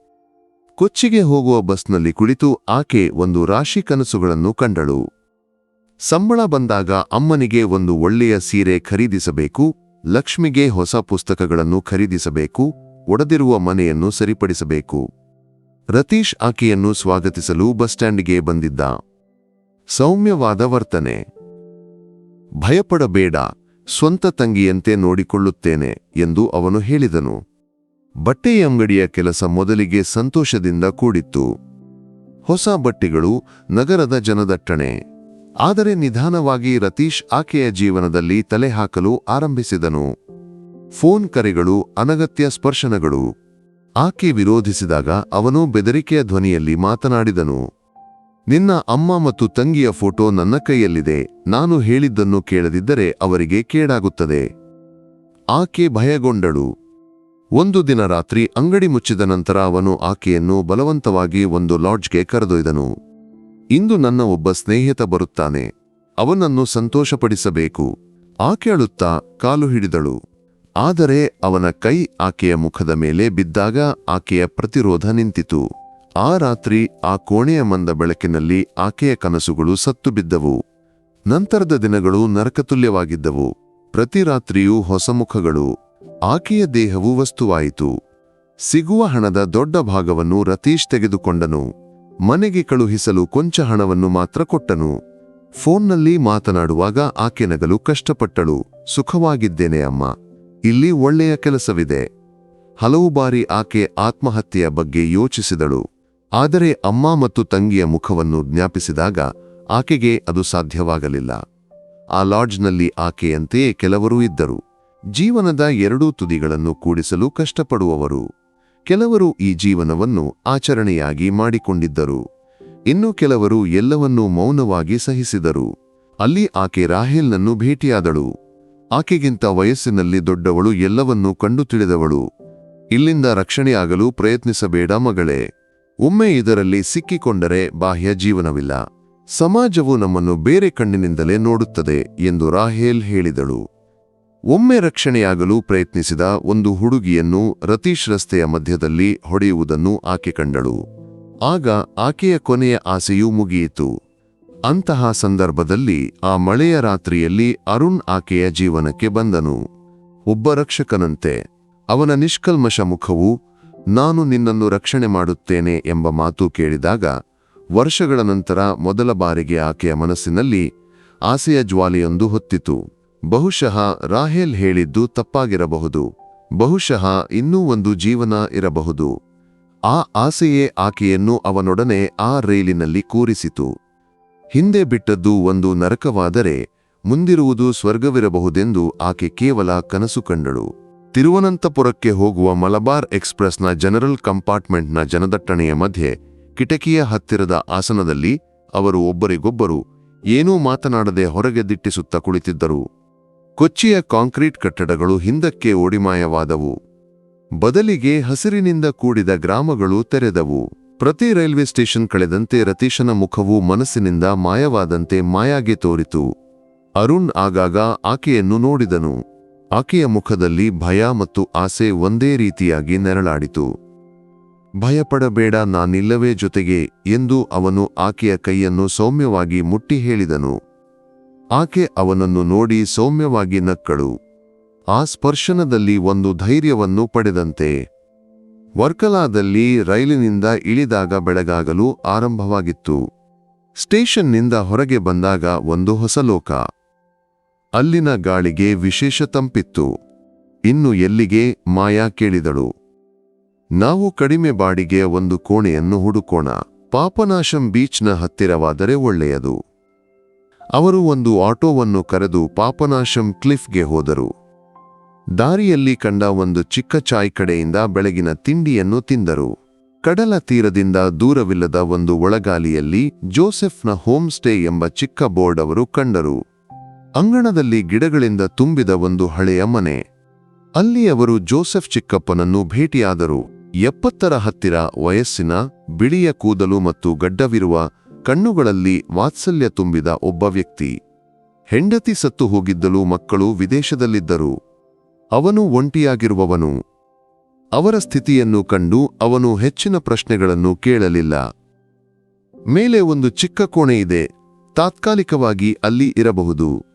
ಕೊಚ್ಚಿಗೆ ಹೋಗುವ ಬಸ್ನಲ್ಲಿ ಕುಳಿತು ಆಕೆ ಒಂದು ರಾಶಿ ಕನಸುಗಳನ್ನು ಕಂಡಳು. ಸಂಬಳ ಬಂದಾಗ ಅಮ್ಮನಿಗೆ ಒಂದು ಒಳ್ಳೆಯ ಸೀರೆ ಖರೀದಿಸಬೇಕು, ಲಕ್ಷ್ಮಿಗೆ ಹೊಸ ಪುಸ್ತಕಗಳನ್ನು ಖರೀದಿಸಬೇಕು, ಒಡೆದಿರುವ ಮನೆಯನ್ನು ಸರಿಪಡಿಸಬೇಕು. ರತೀಶ್ ಆಕೆಯನ್ನು ಸ್ವಾಗತಿಸಲು ಬಸ್ ಬಂದಿದ್ದ. ಸೌಮ್ಯವಾದ ವರ್ತನೆ. ಭಯಪಡಬೇಡ. ಸ್ವಂತ ತಂಗಿಯಂತೆ ನೋಡಿಕೊಳ್ಳುತ್ತೇನೆ ಎಂದು ಅವನು ಹೇಳಿದನು. ಬಟ್ಟೆಯ ಅಂಗಡಿಯ ಕೆಲಸ ಮೊದಲಿಗೆ ಸಂತೋಷದಿಂದ ಕೂಡಿತ್ತು. ಹೊಸ ಬಟ್ಟೆಗಳು ನಗರದ ಜನದಟ್ಟಣೆ. ಆದರೆ ನಿಧಾನವಾಗಿ ರತೀಶ್ ಆಕೆಯ ಜೀವನದಲ್ಲಿ ತಲೆ ಹಾಕಲು ಆರಂಭಿಸಿದನು. ಫೋನ್ ಕರೆಗಳು, ಅನಗತ್ಯ ಸ್ಪರ್ಶನಗಳು. ಆಕೆ ವಿರೋಧಿಸಿದಾಗ ಅವನು ಬೆದರಿಕೆಯ ಧ್ವನಿಯಲ್ಲಿ ಮಾತನಾಡಿದನು. ನಿನ್ನ ಅಮ್ಮ ಮತ್ತು ತಂಗಿಯ ಫೋಟೋ ನನ್ನ ಕೈಯಲ್ಲಿದೆ. ನಾನು ಹೇಳಿದ್ದನ್ನು ಕೇಳದಿದ್ದರೆ ಅವರಿಗೆ ಕೇಡಾಗುತ್ತದೆ. ಆಕೆ ಭಯಗೊಂಡಳು. ಒಂದು ದಿನ ರಾತ್ರಿ ಅಂಗಡಿ ಮುಚ್ಚಿದ ನಂತರ ಅವನು ಆಕೆಯನ್ನು ಬಲವಂತವಾಗಿ ಒಂದು ಲಾಡ್ಜ್ಗೆ ಕರೆದೊಯ್ದನು. ಇಂದು ನನ್ನ ಒಬ್ಬ ಸ್ನೇಹಿತ ಬರುತ್ತಾನೆ. ಅವನನ್ನು ಸಂತೋಷಪಡಿಸಬೇಕು. ಆಕೆ ಅಳುತ್ತಾ ಕಾಲು ಹಿಡಿದಳು. ಆದರೆ ಅವನ ಕೈ ಆಕೆಯ ಮುಖದ ಮೇಲೆ ಬಿದ್ದಾಗ ಆಕೆಯ ಪ್ರತಿರೋಧ ನಿಂತಿತು. ಆ ರಾತ್ರಿ ಆ ಕೋಣೆಯ ಮಂದ ಬೆಳಕಿನಲ್ಲಿ ಆಕೆಯ ಕನಸುಗಳು ಸತ್ತು ಬಿದ್ದವು. ನಂತರದ ದಿನಗಳು ನರಕತುಲ್ಯವಾಗಿದ್ದವು. ಪ್ರತಿ ರಾತ್ರಿಯೂ ಹೊಸ ಮುಖಗಳು. ಆಕೆಯ ದೇಹವು ವಸ್ತುವಾಯಿತು. ಸಿಗುವ ಹಣದ ದೊಡ್ಡ ಭಾಗವನ್ನು ರತೀಶ್ ತೆಗೆದುಕೊಂಡನು. ಮನೆಗೆ ಕಳುಹಿಸಲು ಕೊಂಚ ಹಣವನ್ನು ಮಾತ್ರ ಕೊಟ್ಟನು. ಫೋನ್ನಲ್ಲಿ ಮಾತನಾಡುವಾಗ ಆಕೆ ನಗಲು ಕಷ್ಟಪಟ್ಟಳು. ಸುಖವಾಗಿದ್ದೇನೆ ಅಮ್ಮ. ಇಲ್ಲಿ ಒಳ್ಳೆಯ ಕೆಲಸವಿದೆ. ಹಲವು ಬಾರಿ ಆಕೆ ಆತ್ಮಹತ್ಯೆಯ ಬಗ್ಗೆ ಯೋಚಿಸಿದಳು. ಆದರೆ ಅಮ್ಮ ಮತ್ತು ತಂಗಿಯ ಮುಖವನ್ನು ಜ್ಞಾಪಿಸಿದಾಗ ಆಕೆಗೆ ಅದು ಸಾಧ್ಯವಾಗಲಿಲ್ಲ. ಆ ಲಾಡ್ಜ್ನಲ್ಲಿ ಆಕೆಯಂತೆಯೇ ಕೆಲವರು ಇದ್ದರು. ಜೀವನದ ಎರಡೂ ತುದಿಗಳನ್ನು ಕೂಡಿಸಲು ಕಷ್ಟಪಡುವವರು. ಕೆಲವರು ಈ ಜೀವನವನ್ನು ಆಚರಣೆಯಾಗಿ ಮಾಡಿಕೊಂಡಿದ್ದರು. ಇನ್ನು ಕೆಲವರು ಎಲ್ಲವನ್ನೂ ಮೌನವಾಗಿ ಸಹಿಸಿದರು. ಅಲ್ಲಿ ಆಕೆ ರಾಹೇಲ್ನನ್ನು ಭೇಟಿಯಾದಳು. ಆಕೆಗಿಂತ ವಯಸ್ಸಿನಲ್ಲಿ ದೊಡ್ಡವಳು ಎಲ್ಲವನ್ನೂ ಕಂಡು ತಿಳಿದವಳು ಇಲ್ಲಿಂದ ರಕ್ಷಣೆಯಾಗಲು ಪ್ರಯತ್ನಿಸಬೇಡ ಮಗಳೇ. ಒಮ್ಮೆ ಇದರಲ್ಲಿ ಸಿಕ್ಕಿಕೊಂಡರೆ ಬಾಹ್ಯ ಜೀವನವಿಲ್ಲ. ಸಮಾಜವು ನಮ್ಮನ್ನು ಬೇರೆ ಕಣ್ಣಿನಿಂದಲೇ ನೋಡುತ್ತದೆ ಎಂದು ರಾಹೇಲ್ ಹೇಳಿದಳು. ಒಮ್ಮೆ ರಕ್ಷಣೆಯಾಗಲು ಪ್ರಯತ್ನಿಸಿದ ಒಂದು ಹುಡುಗಿಯನ್ನು ರತೀಶ್ ರಸ್ತೆಯ ಮಧ್ಯದಲ್ಲಿ ಹೊಡೆಯುವುದನ್ನು ಆಕೆ ಕಂಡಳು. ಆಗ ಆಕೆಯ ಕೊನೆಯ ಆಸೆಯೂ ಮುಗಿಯಿತು. ಅಂತಹ ಸಂದರ್ಭದಲ್ಲಿ ಆ ಮಳೆಯ ರಾತ್ರಿಯಲ್ಲಿ ಅರುಣ್ ಆಕೆಯ ಜೀವನಕ್ಕೆ ಬಂದನು. ಒಬ್ಬ ರಕ್ಷಕನಂತೆ. ಅವನ ನಿಷ್ಕಲ್ಮಶ ಮುಖವು ನಾನು ನಿನ್ನನ್ನು ರಕ್ಷಣೆ ಮಾಡುತ್ತೇನೆ ಎಂಬ ಮಾತು ಕೇಳಿದಾಗ, ವರ್ಷಗಳ ನಂತರ ಮೊದಲ ಬಾರಿಗೆ ಆಕೆಯ ಮನಸ್ಸಿನಲ್ಲಿ ಆಸೆಯ ಜ್ವಾಲೆಯೊಂದು ಹೊತ್ತಿತು. ಬಹುಶಃ ರಾಹೇಲ್ ಹೇಳಿದ್ದು ತಪ್ಪಾಗಿರಬಹುದು. ಬಹುಶಃ ಇನ್ನೂ ಒಂದು ಜೀವನ ಇರಬಹುದು. ಆ ಆಸೆಯೇ ಆಕೆಯನ್ನು ಅವನೊಡನೆ ಆ ರೈಲಿನಲ್ಲಿ ಕೂರಿಸಿತು. ಹಿಂದೆ ಬಿಟ್ಟದ್ದು ಒಂದು ನರಕವಾದರೆ ಮುಂದಿರುವುದು ಸ್ವರ್ಗವಿರಬಹುದೆಂದು ಆಕೆ ಕೇವಲ ಕನಸು ಕಂಡಳು. ತಿರುವನಂತಪುರಕ್ಕೆ ಹೋಗುವ ಮಲಬಾರ್ ಎಕ್ಸ್ಪ್ರೆಸ್ನ ಜನರಲ್ ಕಂಪಾರ್ಟ್ಮೆಂಟ್ನ ಜನದಟ್ಟಣೆಯ ಮಧ್ಯೆ, ಕಿಟಕಿಯ ಹತ್ತಿರದ ಆಸನದಲ್ಲಿ ಅವರು ಒಬ್ಬರಿಗೊಬ್ಬರು ಏನೂ ಮಾತನಾಡದೆ ಹೊರಗೆ ದಿಟ್ಟಿಸುತ್ತ ಕುಳಿತಿದ್ದರು. ಕೊಚ್ಚಿಯ ಕಾಂಕ್ರೀಟ್ ಕಟ್ಟಡಗಳು ಹಿಂದಕ್ಕೆ ಓಡಿಮಾಯವಾದವು. ಬದಲಿಗೆ ಹಸಿರಿನಿಂದ ಕೂಡಿದ ಗ್ರಾಮಗಳು ತೆರೆದವು. ಪ್ರತಿ ರೈಲ್ವೆ ಸ್ಟೇಷನ್ ಕಳೆದಂತೆ ರತೀಶನ ಮುಖವು ಮನಸ್ಸಿನಿಂದ ಮಾಯವಾದಂತೆ ಮಾಯಾಗೆ ತೋರಿತು. ಅರುಣ್ ಆಗಾಗ ಆಕೆಯನ್ನು ನೋಡಿದನು. ಆಕೆಯ ಮುಖದಲ್ಲಿ ಭಯ ಮತ್ತು ಆಸೆ ಒಂದೇ ರೀತಿಯಾಗಿ ನೆರಳಾಡಿತು. ಭಯಪಡಬೇಡ ನಾನಿಲ್ಲವೇ ಜೊತೆಗೆ ಎಂದು ಅವನು ಆಕೆಯ ಕೈಯನ್ನು ಸೌಮ್ಯವಾಗಿ ಮುಟ್ಟಿ ಹೇಳಿದನು. ಆಕೆ ಅವನನ್ನು ನೋಡಿ ಸೌಮ್ಯವಾಗಿ ನಕ್ಕಳು. ಆ ಸ್ಪರ್ಶನದಲ್ಲಿ ಒಂದು ಧೈರ್ಯವನ್ನು ಪಡೆದಂತೆ. ವರ್ಕಲಾದಲ್ಲಿ ರೈಲಿನಿಂದ ಇಳಿದಾಗ ಬೆಳಗಾಗಲು ಆರಂಭವಾಗಿತ್ತು. ಸ್ಟೇಷನ್ನಿಂದ ಹೊರಗೆ ಬಂದಾಗ ಒಂದು ಹೊಸ ಲೋಕ ಅಲ್ಲಿನ ಗಾಳಿಗೆ ವಿಶೇಷ ತಂಪಿತ್ತು. ಇನ್ನು ಎಲ್ಲಿಗೆ? ಮಾಯಾ ಕೇಳಿದಳು. ನಾವು ಕಡಿಮೆ ಬಾಡಿಗೆಯ ಒಂದು ಕೋಣೆಯನ್ನು ಹುಡುಕೋಣ. ಪಾಪನಾಶಂ ಬೀಚ್ನ ಹತ್ತಿರವಾದರೆ ಒಳ್ಳೆಯದು. ಅವರು ಒಂದು ಆಟೋವನ್ನು ಕರೆದು ಪಾಪನಾಶಂ ಕ್ಲಿಫ್ಗೆ ಹೋದರು. ದಾರಿಯಲ್ಲಿ ಕಂಡ ಒಂದು ಚಿಕ್ಕ ಚಾಯ್ ಕಡೆಯಿಂದ ಬೆಳಗಿನ ತಿಂಡಿಯನ್ನು ತಿಂದರು. ಕಡಲ ತೀರದಿಂದ ದೂರವಿಲ್ಲದ ಒಂದು ಒಳಗಾಲಿಯಲ್ಲಿ ಜೋಸೆಫ್ನ ಹೋಮ್ ಸ್ಟೇ ಎಂಬ ಚಿಕ್ಕ ಬೋರ್ಡ್ ಅವರು ಕಂಡರು. ಅಂಗಣದಲ್ಲಿ ಗಿಡಗಳಿಂದ ತುಂಬಿದ ಒಂದು ಹಳೆಯ ಮನೆ. ಅಲ್ಲಿ ಅವರು ಜೋಸೆಫ್ ಚಿಕ್ಕಪ್ಪನನ್ನು ಭೇಟಿಯಾದರು. ಎಪ್ಪತ್ತರ ಹತ್ತಿರ ವಯಸ್ಸಿನ, ಬಿಳಿಯ ಕೂದಲು ಮತ್ತು ಗಡ್ಡವಿರುವ, ಕಣ್ಣುಗಳಲ್ಲಿ ವಾತ್ಸಲ್ಯ ತುಂಬಿದ ಒಬ್ಬ ವ್ಯಕ್ತಿ. ಹೆಂಡತಿ ಸತ್ತು ಹೋಗಿದ್ದಲು ಮಕ್ಕಳು ವಿದೇಶದಲ್ಲಿದ್ದರು. ಅವನು ಒಂಟಿಯಾಗಿರುವವನು. ಅವರ ಸ್ಥಿತಿಯನ್ನು ಕಂಡು ಅವನು ಹೆಚ್ಚಿನ ಪ್ರಶ್ನೆಗಳನ್ನು ಕೇಳಲಿಲ್ಲ. ಮೇಲೆ ಒಂದು ಚಿಕ್ಕ ಕೋಣೆ ಇದೆ. ತಾತ್ಕಾಲಿಕವಾಗಿ ಅಲ್ಲಿ ಇರಬಹುದು.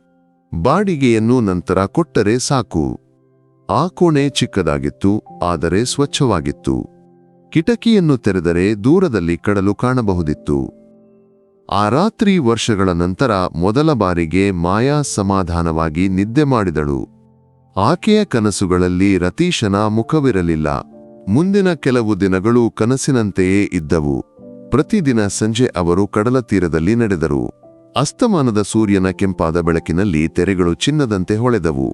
ಬಾಡಿಗೆಯನ್ನು ನಂತರ ಕೊಟ್ಟರೆ ಸಾಕು. ಆ ಕೋಣೆ ಚಿಕ್ಕದಾಗಿತ್ತು, ಆದರೆ ಸ್ವಚ್ಛವಾಗಿತ್ತು. ಕಿಟಕಿಯನ್ನು ತೆರೆದರೆ ದೂರದಲ್ಲಿ ಕಡಲು ಕಾಣಬಹುದಿತ್ತು. ಆ ರಾತ್ರಿ ವರ್ಷಗಳ ನಂತರ ಮೊದಲ ಬಾರಿಗೆ ಮಾಯಾ ಸಮಾಧಾನವಾಗಿ ನಿದ್ದೆ ಮಾಡಿದಳು. ಆಕೆಯ ಕನಸುಗಳಲ್ಲಿ ರತೀಶನ ಮುಖವಿರಲಿಲ್ಲ. ಮುಂದಿನ ಕೆಲವು ದಿನಗಳು ಕನಸಿನಂತೆಯೇ ಇದ್ದವು. ಪ್ರತಿದಿನ ಸಂಜೆ ಅವರು ಕಡಲ ತೀರದಲ್ಲಿ ನಡೆದರು. ಅಸ್ತಮಾನದ ಸೂರ್ಯನ ಕೆಂಪಾದ ಬೆಳಕಿನಲ್ಲಿ ತೆರೆಗಳು ಚಿನ್ನದಂತೆ ಹೊಳೆದವು.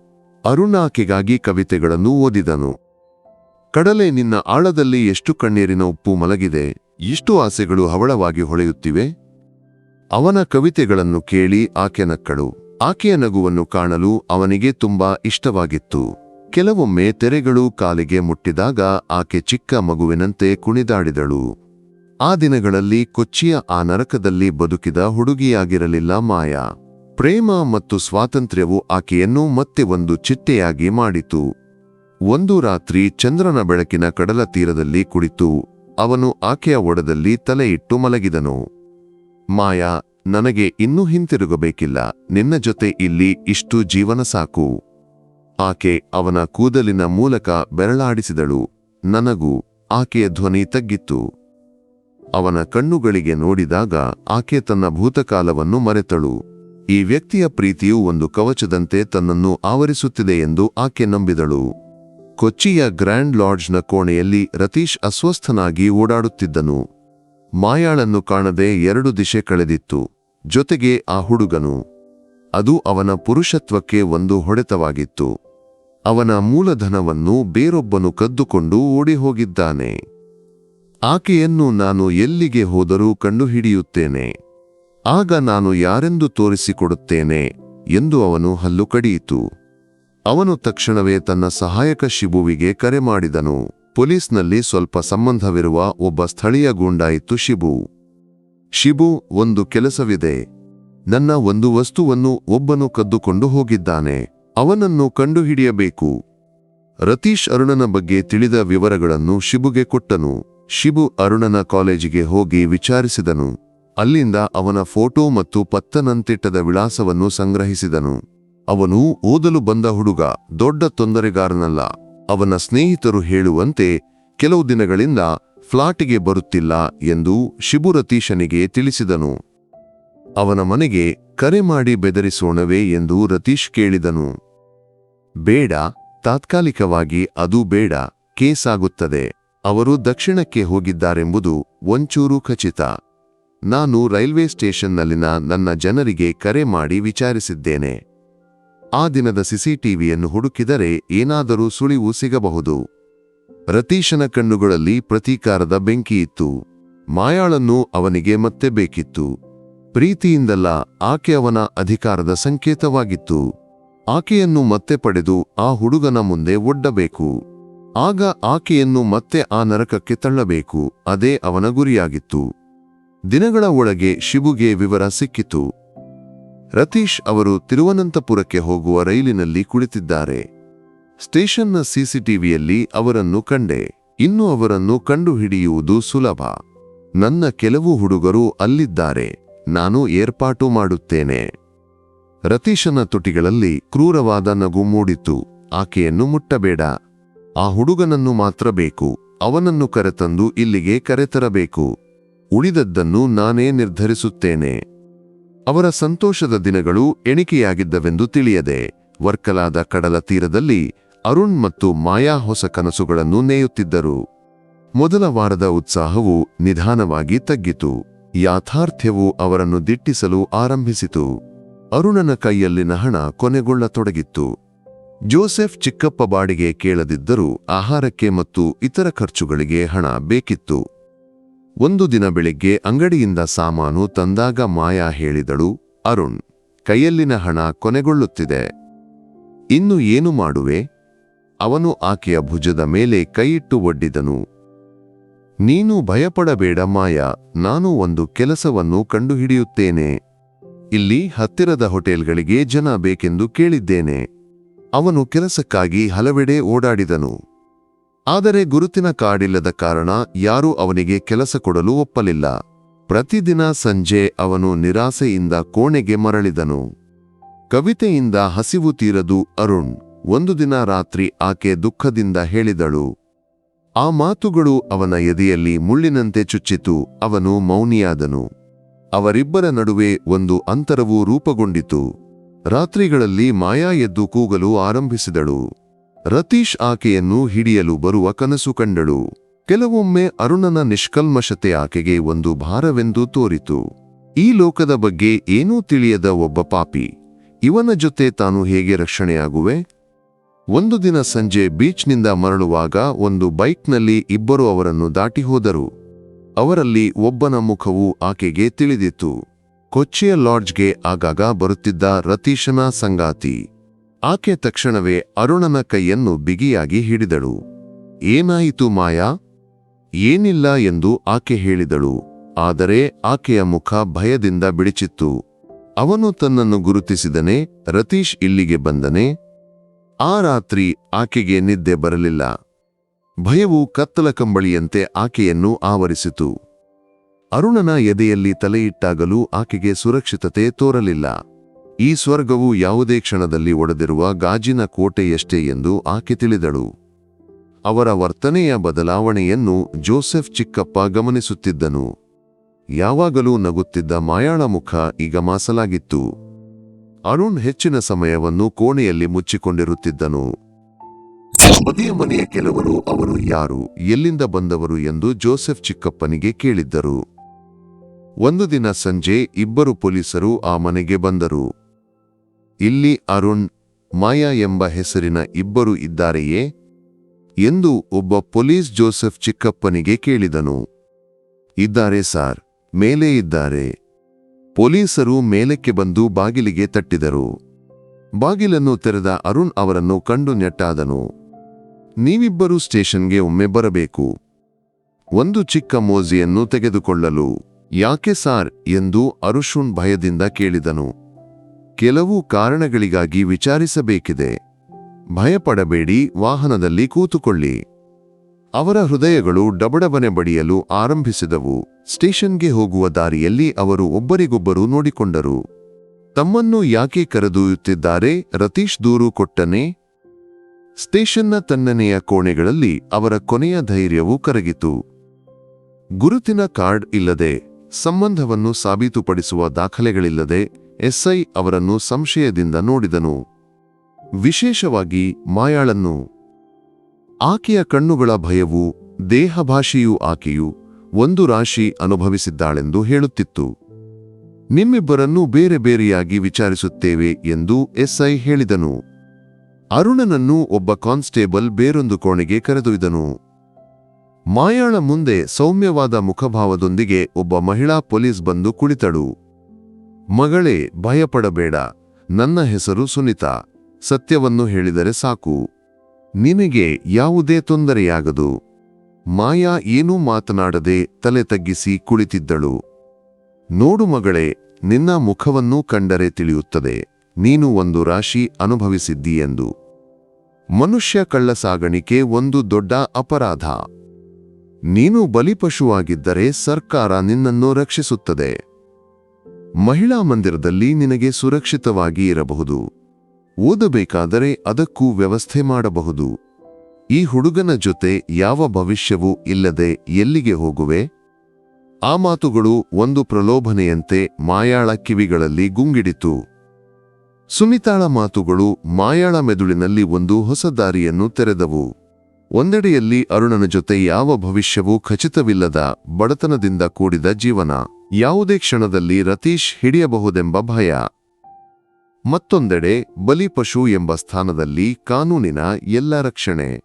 ಅರುಣ ಆಕೆಗಾಗಿ ಕವಿತೆಗಳನ್ನು ಓದಿದನು. ಕಡಲೆ ನಿನ್ನ ಆಳದಲ್ಲಿ ಎಷ್ಟು ಕಣ್ಣೀರಿನ ಉಪ್ಪು ಮಲಗಿದೆ, ಇಷ್ಟು ಆಸೆಗಳು ಹವಳವಾಗಿ ಹೊಳೆಯುತ್ತಿವೆ? ಅವನ ಕವಿತೆಗಳನ್ನು ಕೇಳಿ ಆಕೆ ನಕ್ಕಳು. ಆಕೆಯ ನಗುವನ್ನು ಕಾಣಲು ಅವನಿಗೆ ತುಂಬಾ ಇಷ್ಟವಾಗಿತ್ತು. ಕೆಲವೊಮ್ಮೆ ತೆರೆಗಳು ಕಾಲಿಗೆ ಮುಟ್ಟಿದಾಗ ಆಕೆ ಚಿಕ್ಕ ಮಗುವಿನಂತೆ ಕುಣಿದಾಡಿದಳು. ಆ ದಿನಗಳಲ್ಲಿ ಕೊಚ್ಚಿಯ ಆ ನರಕದಲ್ಲಿ ಬದುಕಿದ ಹುಡುಗಿಯಾಗಿರಲಿಲ್ಲ ಮಾಯಾ. ಪ್ರೇಮ ಮತ್ತು ಸ್ವಾತಂತ್ರ್ಯವು ಆಕೆಯನ್ನು ಮತ್ತೆ ಒಂದು ಚಿಟ್ಟೆಯಾಗಿ ಮಾಡಿತು. ಒಂದು ರಾತ್ರಿ ಚಂದ್ರನ ಬೆಳಕಿನ ಕಡಲ ತೀರದಲ್ಲಿ ಕುಳಿತು, ಅವನು ಆಕೆಯ ಒಡದಲ್ಲಿ ತಲೆಯಿಟ್ಟು ಮಲಗಿದನು. ಮಾಯಾ, ನನಗೆ ಇನ್ನೂ ಹಿಂತಿರುಗಬೇಕಿಲ್ಲ, ನಿನ್ನ ಜೊತೆ ಇಲ್ಲಿ ಇಷ್ಟು ಜೀವನ ಸಾಕು ಆಕೆ ಅವನ ಕೂದಲಿನ ಮೂಲಕ ಬೆರಳಾಡಿಸಿದಳು. ನನಗೂ ಆಕೆಯ ಧ್ವನಿ ತಗ್ಗಿತ್ತು. ಅವನ ಕಣ್ಣುಗಳಿಗೆ ನೋಡಿದಾಗ ಆಕೆ ತನ್ನ ಭೂತಕಾಲವನ್ನು ಮರೆತಳು. ಈ ವ್ಯಕ್ತಿಯ ಪ್ರೀತಿಯು ಒಂದು ಕವಚದಂತೆ ತನ್ನನ್ನು ಆವರಿಸುತ್ತಿದೆ ಎಂದು ಆಕೆ ನಂಬಿದಳು. ಕೊಚ್ಚಿಯ ಗ್ರ್ಯಾಂಡ್ ಲಾಡ್ಜ್ನ ಕೋಣೆಯಲ್ಲಿ ರತೀಶ್ ಅಸ್ವಸ್ಥನಾಗಿ ಓಡಾಡುತ್ತಿದ್ದನು. ಮಾಯಾಳನ್ನು ಕಾಣದೆ ಎರಡು ದಿಶೆ ಕಳೆದಿತ್ತು. ಜೊತೆಗೆ ಆ ಹುಡುಗನು. ಅದು ಅವನ ಪುರುಷತ್ವಕ್ಕೆ ಒಂದು ಹೊಡೆತವಾಗಿತ್ತು. ಅವನ ಮೂಲಧನವನ್ನು ಬೇರೊಬ್ಬನು ಕದ್ದುಕೊಂಡು ಓಡಿಹೋಗಿದ್ದಾನೆ. ಆಕೆಯನ್ನು ನಾನು ಎಲ್ಲಿಗೆ ಹೋದರೂ ಕಂಡುಹಿಡಿಯುತ್ತೇನೆ. ಆಗ ನಾನು ಯಾರೆಂದು ತೋರಿಸಿಕೊಡುತ್ತೇನೆ ಎಂದು ಅವನು ಹಲ್ಲು ಕಡಿಯಿತು. ಅವನು ತಕ್ಷಣವೇ ತನ್ನ ಸಹಾಯಕ ಶಿಬುವಿಗೆ ಕರೆ ಮಾಡಿದನು. ಪೊಲೀಸ್ನಲ್ಲಿ ಸ್ವಲ್ಪ ಸಂಬಂಧವಿರುವ ಒಬ್ಬ ಸ್ಥಳೀಯ ಗೂಂಡಾಯಿತು ಶಿಬು. ಶಿಬು, ಒಂದು ಕೆಲಸವಿದೆ. ನನ್ನ ಒಂದು ವಸ್ತುವನ್ನು ಒಬ್ಬನು ಕದ್ದುಕೊಂಡು ಹೋಗಿದ್ದಾನೆ. ಅವನನ್ನು ಕಂಡುಹಿಡಿಯಬೇಕು. ರತೀಶ್ ಅರುಣನ ಬಗ್ಗೆ ತಿಳಿದ ವಿವರಗಳನ್ನು ಶಿಬುಗೆ ಕೊಟ್ಟನು. ಶಿಬು ಅರುಣನ ಕಾಲೇಜಿಗೆ ಹೋಗಿ ವಿಚಾರಿಸಿದನು. ಅಲ್ಲಿಂದ ಅವನ ಫೋಟೋ ಮತ್ತು ಪತ್ತನಂತಿಟ್ಟದ ವಿಳಾಸವನ್ನು ಸಂಗ್ರಹಿಸಿದನು. ಅವನು, ಓದಲು ಬಂದ ಹುಡುಗ, ದೊಡ್ಡ ತೊಂದರೆಗಾರನಲ್ಲ. ಅವನ ಸ್ನೇಹಿತರು ಹೇಳುವಂತೆ, ಕೆಲವು ದಿನಗಳಿಂದ ಫ್ಲಾಟಿಗೆ ಬರುತ್ತಿಲ್ಲ ಎಂದು ಶಿಬು ರತೀಶನಿಗೆ ತಿಳಿಸಿದನು. ಅವನ ಮನೆಗೆ, ಕರೆ ಮಾಡಿ ಬೆದರಿಸೋಣವೇ ಎಂದು ರತೀಶ್ ಕೇಳಿದನು. ಬೇಡ, ತಾತ್ಕಾಲಿಕವಾಗಿ ಅದು ಬೇಡ ಕೇಸ್ ಆಗುತ್ತದೆ ಅವರು ದಕ್ಷಿಣಕ್ಕೆ ಹೋಗಿದ್ದಾರೆಂಬುದು ಒಂಚೂರು ಖಚಿತ. ನಾನು ರೈಲ್ವೆ ಸ್ಟೇಷನ್ನಲ್ಲಿನ ನನ್ನ ಜನರಿಗೆ ಕರೆ ಮಾಡಿ ವಿಚಾರಿಸಿದ್ದೇನೆ. ಆ ದಿನದ ಸಿಸಿಟಿವಿಯನ್ನು ಹುಡುಕಿದರೆ ಏನಾದರೂ ಸುಳಿವು ಸಿಗಬಹುದು. ರತೀಶನ ಕಣ್ಣುಗಳಲ್ಲಿ ಪ್ರತೀಕಾರದ ಬೆಂಕಿಯಿತ್ತು ಮಾಯಾಳನ್ನು ಅವನಿಗೆ ಮತ್ತೆ ಬೇಕಿತ್ತು. ಪ್ರೀತಿಯಿಂದಲ್ಲ ಆಕೆ ಅವನ ಅಧಿಕಾರದ ಸಂಕೇತವಾಗಿತ್ತು. ಆಕೆಯನ್ನು ಮತ್ತೆ ಪಡೆದು ಆ ಹುಡುಗನ ಮುಂದೆ ಒಡ್ಡಬೇಕು. ಆಗ ಆಕೆಯನ್ನು ಮತ್ತೆ ಆ ನರಕಕ್ಕೆ ತಳ್ಳಬೇಕು, ಅದೇ ಅವನ ಗುರಿಯಾಗಿತ್ತು. ದಿನಗಳ ಒಳಗೆ ಶಿಬುಗೆ ವಿವರ ಸಿಕ್ಕಿತು. ರತೀಶ್ ಅವರು ತಿರುವನಂತಪುರಕ್ಕೆ ಹೋಗುವ ರೈಲಿನಲ್ಲಿ ಕುಳಿತಿದ್ದಾರೆ. ಸ್ಟೇಷನ್ನ ಸಿಸಿಟಿವಿಯಲ್ಲಿ ಅವರನ್ನು ಕಂಡೆ. ಇನ್ನು ಅವರನ್ನು ಕಂಡುಹಿಡಿಯುವುದು ಸುಲಭ. ನನ್ನ ಕೆಲವು ಹುಡುಗರು ಅಲ್ಲಿದ್ದಾರೆ. ನಾನು ಏರ್ಪಾಟು ಮಾಡುತ್ತೇನೆ. ರತೀಶನ ತುಟಿಗಳಲ್ಲಿ ಕ್ರೂರವಾದ ನಗು ಮೂಡಿತು. ಆಕೆಯನ್ನು ಮುಟ್ಟಬೇಡ. ಆ ಹುಡುಗನನ್ನು ಮಾತ್ರ ಬೇಕು, ಅವನನ್ನು ಕರೆತಂದು ಇಲ್ಲಿಗೆ ಕರೆತರಬೇಕು. ಉಳಿದದ್ದನ್ನು ನಾನೇ ನಿರ್ಧರಿಸುತ್ತೇನೆ. ಅವರ ಸಂತೋಷದ ದಿನಗಳು ಎಣಿಕೆಯಾಗಿದ್ದವೆಂದು ತಿಳಿಯದೆ, ವರ್ಕಲಾದ ಕಡಲ ತೀರದಲ್ಲಿ ಅರುಣ್ ಮತ್ತು ಮಾಯಾ ಹೊಸ ಕನಸುಗಳನ್ನು ನೇಯುತ್ತಿದ್ದರು. ಮೊದಲ ವಾರದ ಉತ್ಸಾಹವು ನಿಧಾನವಾಗಿ ತಗ್ಗಿತು. ಯಾಥಾರ್ಥ್ಯವು ಅವರನ್ನು ದಿಟ್ಟಿಸಲು ಆರಂಭಿಸಿತು. ಅರುಣನ ಕೈಯಲ್ಲಿನ ಹಣ ಕೊನೆಗೊಳ್ಳತೊಡಗಿತ್ತು. ಜೋಸೆಫ್ ಚಿಕ್ಕಪ್ಪ ಬಾಡಿಗೆ ಕೇಳದಿದ್ದರೂ ಆಹಾರಕ್ಕೆ ಮತ್ತು ಇತರ ಖರ್ಚುಗಳಿಗೆ ಹಣ ಬೇಕಿತ್ತು. ಒಂದು ದಿನ ಬೆಳಿಗ್ಗೆ ಅಂಗಡಿಯಿಂದ ಸಾಮಾನು ತಂದಾಗ ಮಾಯಾ ಹೇಳಿದಳು, ಅರುಣ್, ಕೈಯಲ್ಲಿನ ಹಣ ಕೊನೆಗೊಳ್ಳುತ್ತಿದೆ. ಇನ್ನು ಏನು ಮಾಡುವೆ? ಅವನು ಆಕೆಯ ಭುಜದ ಮೇಲೆ ಕೈಯಿಟ್ಟು ಒಡ್ಡಿದನು. ನೀನು ಭಯಪಡಬೇಡ ಮಾಯಾ, ನಾನು ಒಂದು ಕೆಲಸವನ್ನು ಕಂಡುಹಿಡಿಯುತ್ತೇನೆ. ಇಲ್ಲಿ ಹತ್ತಿರದ ಹೋಟೆಲ್ಗಳಿಗೆ ಜನ ಬೇಕೆಂದು ಕೇಳಿದ್ದೇನೆ. ಅವನು ಕೆಲಸಕ್ಕಾಗಿ ಹಲವೆಡೆ ಓಡಾಡಿದನು. ಆದರೆ ಗುರುತಿನ ಕಾರ್ಡಿಲ್ಲದ ಕಾರಣ ಯಾರೂ ಅವನಿಗೆ ಕೆಲಸ ಕೊಡಲು ಒಪ್ಪಲಿಲ್ಲ. ಪ್ರತಿದಿನ ಸಂಜೆ ಅವನು ನಿರಾಸೆಯಿಂದ ಕೋಣೆಗೆ ಮರಳಿದನು. ಕವಿತೆಯಿಂದ ಹಸಿವು ತೀರದು ಅರುಣ್ ಒಂದು ದಿನ ರಾತ್ರಿ ಆಕೆ ದುಃಖದಿಂದ ಹೇಳಿದಳು. ಆ ಮಾತುಗಳು ಅವನ ಎದೆಯಲ್ಲಿ ಮುಳ್ಳಿನಂತೆ ಚುಚ್ಚಿತು, ಅವನು ಮೌನಿಯಾದನು. ಅವರಿಬ್ಬರ ನಡುವೆ ಒಂದು ಅಂತರವು ರೂಪುಗೊಂಡಿತು. ರಾತ್ರಿಗಳಲ್ಲಿ ಮಾಯಾ ಎದ್ದು ಕೂಗಲು ಆರಂಭಿಸಿದಳು. ರತೀಶ್ ಆಕೆಯನ್ನು ಹಿಡಿಯಲು ಬರುವ ಕನಸು ಕಂಡಳು. ಕೆಲವೊಮ್ಮೆ ಅರುಣನ ನಿಷ್ಕಲ್ಮಶತೆ ಆಕೆಗೆ ಒಂದು ಭಾರವೆಂದು ತೋರಿತು. ಈ ಲೋಕದ ಬಗ್ಗೆ ಏನೂ ತಿಳಿಯದ ಒಬ್ಬ ಪಾಪಿ, ಇವನ ಜೊತೆ ತಾನು ಹೇಗೆ ರಕ್ಷಣೆಯಾಗುವೆ? ಒಂದು ದಿನ ಸಂಜೆ ಬೀಚ್ನಿಂದ ಮರಳುವಾಗ ಒಂದು ಬೈಕ್ನಲ್ಲಿ ಇಬ್ಬರು ಅವರನ್ನು ದಾಟಿ ಹೋದರು. ಅವರಲ್ಲಿ ಒಬ್ಬನ ಮುಖವು ಆಕೆಗೆ ತಿಳಿದಿತ್ತು. ಕೊಚ್ಚಿಯ ಲಾಡ್ಜ್ಗೆ ಆಗಾಗ ಬರುತ್ತಿದ್ದ ರತೀಶನ ಸಂಗಾತಿ. ಆಕೆ ತಕ್ಷಣವೇ ಅರುಣನ ಕೈಯನ್ನು ಬಿಗಿಯಾಗಿ ಹಿಡಿದಳು. ಏನಾಯಿತು ಮಾಯಾ? ಏನಿಲ್ಲ ಎಂದು ಆಕೆ ಹೇಳಿದಳು. ಆದರೆ ಆಕೆಯ ಮುಖ ಭಯದಿಂದ ಬಿಡಿಚಿತ್ತು. ಅವನು ತನ್ನನ್ನು ಗುರುತಿಸಿದನೆ, ರತೀಶ್ ಇಲ್ಲಿಗೆ ಬಂದನೆ. ಆ ರಾತ್ರಿ ಆಕೆಗೆ ನಿದ್ದೆ ಬರಲಿಲ್ಲ. ಭಯವು ಕತ್ತಲ ಕಂಬಳಿಯಂತೆ ಆಕೆಯನ್ನು ಆವರಿಸಿತು. ಅರುಣನ ಎದೆಯಲ್ಲಿ ತಲೆಯಿಟ್ಟಾಗಲೂ ಆಕೆಗೆ ಸುರಕ್ಷಿತತೆ ತೋರಲಿಲ್ಲ. ಈ ಸ್ವರ್ಗವು ಯಾವುದೇ ಕ್ಷಣದಲ್ಲಿ ಒಡೆದಿರುವ ಗಾಜಿನ ಕೋಟೆಯಷ್ಟೇ ಎಂದು ಆಕೆ ತಿಳಿದಳು. ಅವರ ವರ್ತನೆಯ ಬದಲಾವಣೆಯನ್ನು ಜೋಸೆಫ್ ಚಿಕ್ಕಪ್ಪ ಗಮನಿಸುತ್ತಿದ್ದನು. ಯಾವಾಗಲೂ ನಗುತ್ತಿದ್ದ ಮಾಯಾಳ ಮುಖ ಈಗ ಮಾಸಲಾಗಿತ್ತು. ಅರುಣ್ ಹೆಚ್ಚಿನ ಸಮಯವನ್ನು ಕೋಣೆಯಲ್ಲಿ ಮುಚ್ಚಿಕೊಂಡಿರುತ್ತಿದ್ದನು. ಬದಿಯ ಮನೆಯ ಕೆಲವರು ಅವರು ಯಾರು, ಎಲ್ಲಿಂದ ಬಂದವರು ಎಂದು ಜೋಸೆಫ್ ಚಿಕ್ಕಪ್ಪನಿಗೆ ಕೇಳಿದ್ದರು. ಒಂದು ದಿನ ಸಂಜೆ ಇಬ್ಬರು ಪೊಲೀಸರು ಆ ಮನೆಗೆ ಬಂದರು. ಇಲ್ಲಿ ಅರುಣ್, ಮಾಯಾ ಎಂಬ ಹೆಸರಿನ ಇಬ್ಬರು ಇದ್ದಾರೆಯೇ? ಎಂದು ಒಬ್ಬ ಪೊಲೀಸ್ ಜೋಸೆಫ್ ಚಿಕ್ಕಪ್ಪನಿಗೆ ಕೇಳಿದನು. ಇದ್ದಾರೆ ಸಾರ್, ಮೇಲೆ ಇದ್ದಾರೆ. ಪೊಲೀಸರು ಮೇಲಕ್ಕೆ ಬಂದು ಬಾಗಿಲಿಗೆ ತಟ್ಟಿದರು. ಬಾಗಿಲನ್ನು ತೆರೆದ ಅರುಣ್ ಅವರನ್ನು ಕಂಡು ನೆಟ್ಟಾದನು. ನೀವಿಬ್ಬರೂ ಸ್ಟೇಷನ್ಗೆ ಒಮ್ಮೆ ಬರಬೇಕು. ಒಂದು ಚಿಕ್ಕ ಮೋಜಿಯನ್ನು ತೆಗೆದುಕೊಳ್ಳಲು. ಯಾಕೆ ಸಾರ್ ಎಂದು ಅರುಷುಣ್ ಭಯದಿಂದ ಕೇಳಿದನು. ಕೆಲವು ಕಾರಣಗಳಿಗಾಗಿ ವಿಚಾರಿಸಬೇಕಿದೆ. ಭಯಪಡಬೇಡಿ, ವಾಹನದಲ್ಲಿ ಕೂತುಕೊಳ್ಳಿ. ಅವರ ಹೃದಯಗಳು ಡಬಡಬನೆ ಬಡಿಯಲು ಆರಂಭಿಸಿದವು. ಸ್ಟೇಷನ್ಗೆ ಹೋಗುವ ದಾರಿಯಲ್ಲಿ ಅವರು ಒಬ್ಬರಿಗೊಬ್ಬರು ನೋಡಿಕೊಂಡರು. ತಮ್ಮನ್ನು ಯಾಕೆ ಕರೆದೊಯ್ಯುತ್ತಿದ್ದಾರೆ? ರತೀಶ್ ದೂರು ಕೊಟ್ಟನೆ. ಸ್ಟೇಷನ್ನ ತನ್ನನೆಯ ಕೋಣೆಗಳಲ್ಲಿ ಅವರ ಕೊನೆಯ ಧೈರ್ಯವು ಕರಗಿತು. ಗುರುತಿನ ಕಾರ್ಡ್ ಇಲ್ಲದೆ ಸಂಬಂಧವನ್ನು ಸಾಬೀತುಪಡಿಸುವ ದಾಖಲೆಗಳಿಲ್ಲದೆ ಎಸ್ಐ ಅವರನ್ನು ಸಂಶಯದಿಂದ ನೋಡಿದನು. ವಿಶೇಷವಾಗಿ ಮಾಯಾಳನ್ನು. ಆಕೆಯ ಕಣ್ಣುಗಳ ಭಯವು, ದೇಹಭಾಷೆಯೂ ಆಕೆಯು ಒಂದು ರಾಶಿ ಅನುಭವಿಸಿದ್ದಾಳೆಂದು ಹೇಳುತ್ತಿತ್ತು. ನಿಮ್ಮಿಬ್ಬರನ್ನೂ ಬೇರೆ ಬೇರೆಯಾಗಿ ವಿಚಾರಿಸುತ್ತೇವೆ ಎಂದು ಎಸ್ಐ ಹೇಳಿದನು. ಅರುಣನನ್ನು ಒಬ್ಬ ಕಾನ್ಸ್ಟೇಬಲ್ ಬೇರೊಂದು ಕೋಣೆಗೆ ಕರೆದೊಯ್ದನು. ಮಾಯಾಳ ಮುಂದೆ ಸೌಮ್ಯವಾದ ಮುಖಭಾವದೊಂದಿಗೆ ಒಬ್ಬ ಮಹಿಳಾ ಪೊಲೀಸ್ ಬಂದು ಕುಳಿತಳು. ಮಗಳೇ, ಭಯಪಡಬೇಡ. ನನ್ನ ಹೆಸರು ಸುನಿತಾ. ಸತ್ಯವನ್ನು ಹೇಳಿದರೆ ಸಾಕು. ನಿನಗೆ ಯಾವುದೇ ತೊಂದರೆಯಾಗದು. ಮಾಯಾ ಏನೂ ಮಾತನಾಡದೆ ತಲೆ ತಗ್ಗಿಸಿ ಕುಳಿತಿದ್ದಳು. ನೋಡು ಮಗಳೇ, ನಿನ್ನ ಮುಖವನ್ನು ಕಂಡರೆ ತಿಳಿಯುತ್ತದೆ. ನೀನು ಒಂದು ರಾಶಿ ಅನುಭವಿಸಿದ್ದೀಯೆಂದು ಮನುಷ್ಯ ಕಳ್ಳಸಾಗಣಿಕೆ ಒಂದು ದೊಡ್ಡ ಅಪರಾಧ. ನೀನು ಬಲಿಪಶುವಾಗಿದ್ದರೆ ಸರ್ಕಾರ ನಿನ್ನನ್ನು ರಕ್ಷಿಸುತ್ತದೆ. ಮಹಿಳಾ ಮಂದಿರದಲ್ಲಿ ನಿನಗೆ ಸುರಕ್ಷಿತವಾಗಿ ಇರಬಹುದು. ಓದಬೇಕಾದರೆ ಅದಕ್ಕೂ ವ್ಯವಸ್ಥೆ ಮಾಡಬಹುದು. ಈ ಹುಡುಗನ ಜೊತೆ ಯಾವ ಭವಿಷ್ಯವೂ ಇಲ್ಲದೆ ಎಲ್ಲಿಗೆ ಹೋಗುವೆ? ಆ ಮಾತುಗಳು ಒಂದು ಪ್ರಲೋಭನೆಯಂತೆ ಮಾಯಾಳ ಕಿವಿಗಳಲ್ಲಿ ಗುಂಗಿಡಿತು. ಸುಮಿತಾಳ ಮಾತುಗಳು ಮಾಯಾಳ ಮೆದುಳಿನಲ್ಲಿ ಒಂದು ಹೊಸ ದಾರಿಯನ್ನು ತೆರೆದವು. ಒಂದೆಡೆಯಲ್ಲಿ ಅರುಣನ ಜೊತೆ ಯಾವ ಭವಿಷ್ಯವೂ ಖಚಿತವಿಲ್ಲದ ಬಡತನದಿಂದ ಕೂಡಿದ ಜೀವನ. ಯಾವುದೇ ಕ್ಷಣದಲ್ಲಿ ರತೀಶ್ ಹಿಡಿಯಬಹುದೆಂಬ ಭಯ. ಮತ್ತೊಂದೆಡೆ ಬಲಿಪಶು ಎಂಬ ಸ್ಥಾನದಲ್ಲಿ ಕಾನೂನಿನ ಎಲ್ಲ ರಕ್ಷಣೆ.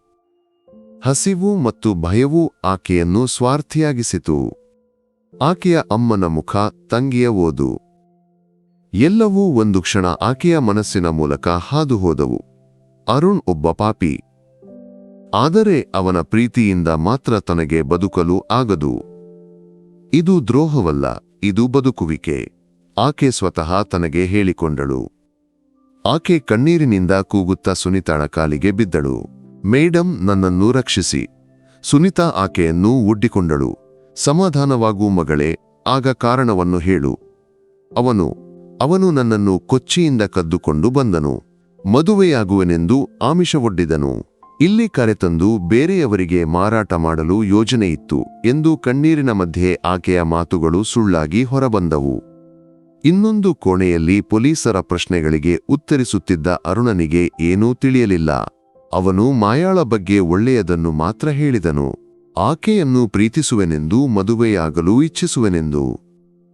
ಹಸಿವು ಮತ್ತು ಭಯವೂ ಆಕೆಯನ್ನು ಸ್ವಾರ್ಥಿಯಾಗಿಸಿತು. ಆಕೆಯ ಅಮ್ಮನ ಮುಖ ತಂಗಿಯ ಓದು. ಎಲ್ಲವೂ ಒಂದು ಕ್ಷಣ ಆಕೆಯ ಮನಸ್ಸಿನ ಮೂಲಕ ಹಾದುಹೋದವು. ಅರುಣ್ ಒಬ್ಬ ಪಾಪಿ. ಆದರೆ ಅವನ ಪ್ರೀತಿಯಿಂದ ಮಾತ್ರ ತನಗೆ ಬದುಕಲು ಆಗದು. ಇದು ದ್ರೋಹವಲ್ಲ, ಇದು ಬದುಕುವಿಕೆ. ಆಕೆ ಸ್ವತಃ ತನಗೆ ಹೇಳಿಕೊಂಡಳು. ಆಕೆ ಕಣ್ಣೀರಿನಿಂದ ಕೂಗುತ್ತಾ ಸುನಿತಾಳ ಕಾಲಿಗೆ ಬಿದ್ದಳು. ಮೇಡಂ, ನನ್ನನ್ನು ರಕ್ಷಿಸಿ. ಸುನಿತಾ ಆಕೆಯನ್ನು ಒಡ್ಡಿಕೊಂಡಳು. ಸಮಾಧಾನವಾಗೂ ಮಗಳೇ, ಆಗ ಕಾರಣವನ್ನು ಹೇಳು. ಅವನು ಅವನು ನನ್ನನ್ನು ಕೊಚ್ಚಿಯಿಂದ ಕದ್ದುಕೊಂಡು ಬಂದನು. ಮದುವೆಯಾಗುವೆನೆಂದು ಆಮಿಷವೊಡ್ಡಿದನು. ಇಲ್ಲಿ ಕರೆತಂದು ಬೇರೆಯವರಿಗೆ ಮಾರಾಟ ಮಾಡಲು ಯೋಜನೆಯಿತ್ತು ಎಂದು ಕಣ್ಣೀರಿನ ಮಧ್ಯೆ ಆಕೆಯ ಮಾತುಗಳು ಸುಳ್ಳಾಗಿ ಹೊರಬಂದವು. ಇನ್ನೊಂದು ಕೋಣೆಯಲ್ಲಿ ಪೊಲೀಸರ ಪ್ರಶ್ನೆಗಳಿಗೆ ಉತ್ತರಿಸುತ್ತಿದ್ದ ಅರುಣನಿಗೆ ಏನೂ ತಿಳಿಯಲಿಲ್ಲ. ಅವನು ಮಾಯಾಳ ಬಗ್ಗೆ ಒಳ್ಳೆಯದನ್ನು ಮಾತ್ರ ಹೇಳಿದನು. ಆಕೆಯನ್ನು ಪ್ರೀತಿಸುವೆನೆಂದು, ಮದುವೆಯಾಗಲು ಇಚ್ಛಿಸುವೆನೆಂದು.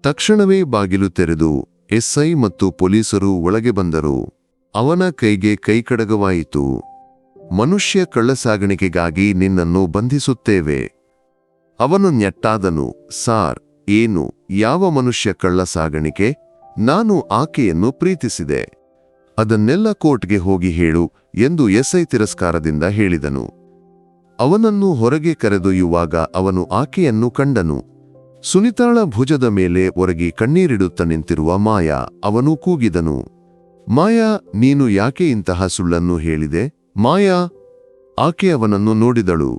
ತಕ್ಷಣವೇ ಬಾಗಿಲು ತೆರೆದು, ಎಸ್ಐ ಮತ್ತು ಪೊಲೀಸರು ಒಳಗೆ ಬಂದರು. ಅವನ ಕೈಗೆ ಕೈಕಡಗವಾಯಿತು ಮನುಷ್ಯ ಕಳ್ಳಸಾಗಣಿಕೆಗಾಗಿ ನಿನ್ನನ್ನು ಬಂಧಿಸುತ್ತೇವೆ. ಅವನು ನೆಟ್ಟಾದನು, ಸಾರ್, ಏನು, ಯಾವ ಮನುಷ್ಯ ಕಳ್ಳಸಾಗಣಿಕೆ? ನಾನು ಆಕೆಯನ್ನು ಪ್ರೀತಿಸಿದೆ. ಅದನ್ನೆಲ್ಲ ಕೋರ್ಟ್ಗೆ ಹೋಗಿ ಹೇಳು, ಎಂದು ಎಸ್ಐ ತಿರಸ್ಕಾರದಿಂದ ಹೇಳಿದನು. ಅವನನ್ನು ಹೊರಗೆ ಕರೆದೊಯ್ಯುವಾಗ ಅವನು ಆಕೆಯನ್ನು ಕಂಡನು. ಸುನಿತಾಳ ಭುಜದ ಮೇಲೆ ಒರಗಿ ಕಣ್ಣೀರಿಡುತ್ತ ನಿಂತಿರುವ ಮಾಯಾ ಅವನು ಕೂಗಿದನು. ಮಾಯಾ, ನೀನು ಯಾಕೆ ಇಂತಹ ಸುಳ್ಳನ್ನು ಹೇಳಿದೆ? ಮಾಯಾ ಆಕೆ ಅವನನ್ನು ನೋಡಿದಳು.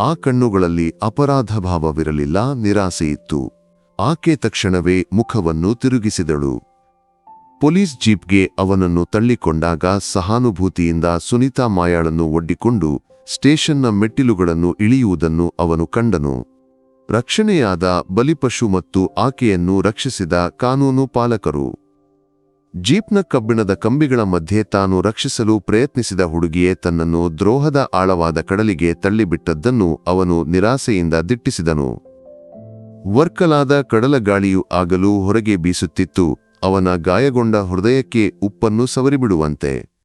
ಆ ಕಣ್ಣುಗಳಲ್ಲಿ ಅಪರಾಧ ಭಾವವಿರಲಿಲ್ಲ ನಿರಾಸೆಯಿತ್ತು. ಆಕೆ ತಕ್ಷಣವೇ ಮುಖವನ್ನು ತಿರುಗಿಸಿದಳು. ಪೊಲೀಸ್ ಜೀಪ್ಗೆ ಅವನನ್ನು ತಳ್ಳಿಕೊಂಡಾಗ ಸಹಾನುಭೂತಿಯಿಂದ ಸುನಿತಾ ಮಾಯಾಳನ್ನು ಒಡ್ಡಿಕೊಂಡು ಸ್ಟೇಷನ್ನ ಮೆಟ್ಟಿಲುಗಳನ್ನು ಇಳಿಯುವುದನ್ನು ಅವನು ಕಂಡನು. ರಕ್ಷಣೆಯಾದ ಬಲಿಪಶು ಮತ್ತು ಆಕೆಯನ್ನು ರಕ್ಷಿಸಿದ ಕಾನೂನು ಪಾಲಕರು. ಜೀಪ್ನ ಕಬ್ಬಿಣದ ಕಂಬಿಗಳ ಮಧ್ಯೆ ತಾನು ರಕ್ಷಿಸಲು ಪ್ರಯತ್ನಿಸಿದ ಹುಡುಗಿಯೇ ತನ್ನನ್ನು ದ್ರೋಹದ ಆಳವಾದ ಕಡಲಿಗೆ ತಳ್ಳಿಬಿಟ್ಟದ್ದನ್ನು ಅವನು ನಿರಾಸೆಯಿಂದ ದಿಟ್ಟಿಸಿದನು. ವರ್ಕಲಾದ ಕಡಲ ಗಾಳಿಯು ಆಗಲೂ ಹೊರಗೆ ಬೀಸುತ್ತಿತ್ತು, ಅವನ ಗಾಯಗೊಂಡ ಹೃದಯಕ್ಕೆ ಉಪ್ಪನ್ನು ಸವರಿಬಿಡುವಂತೆ.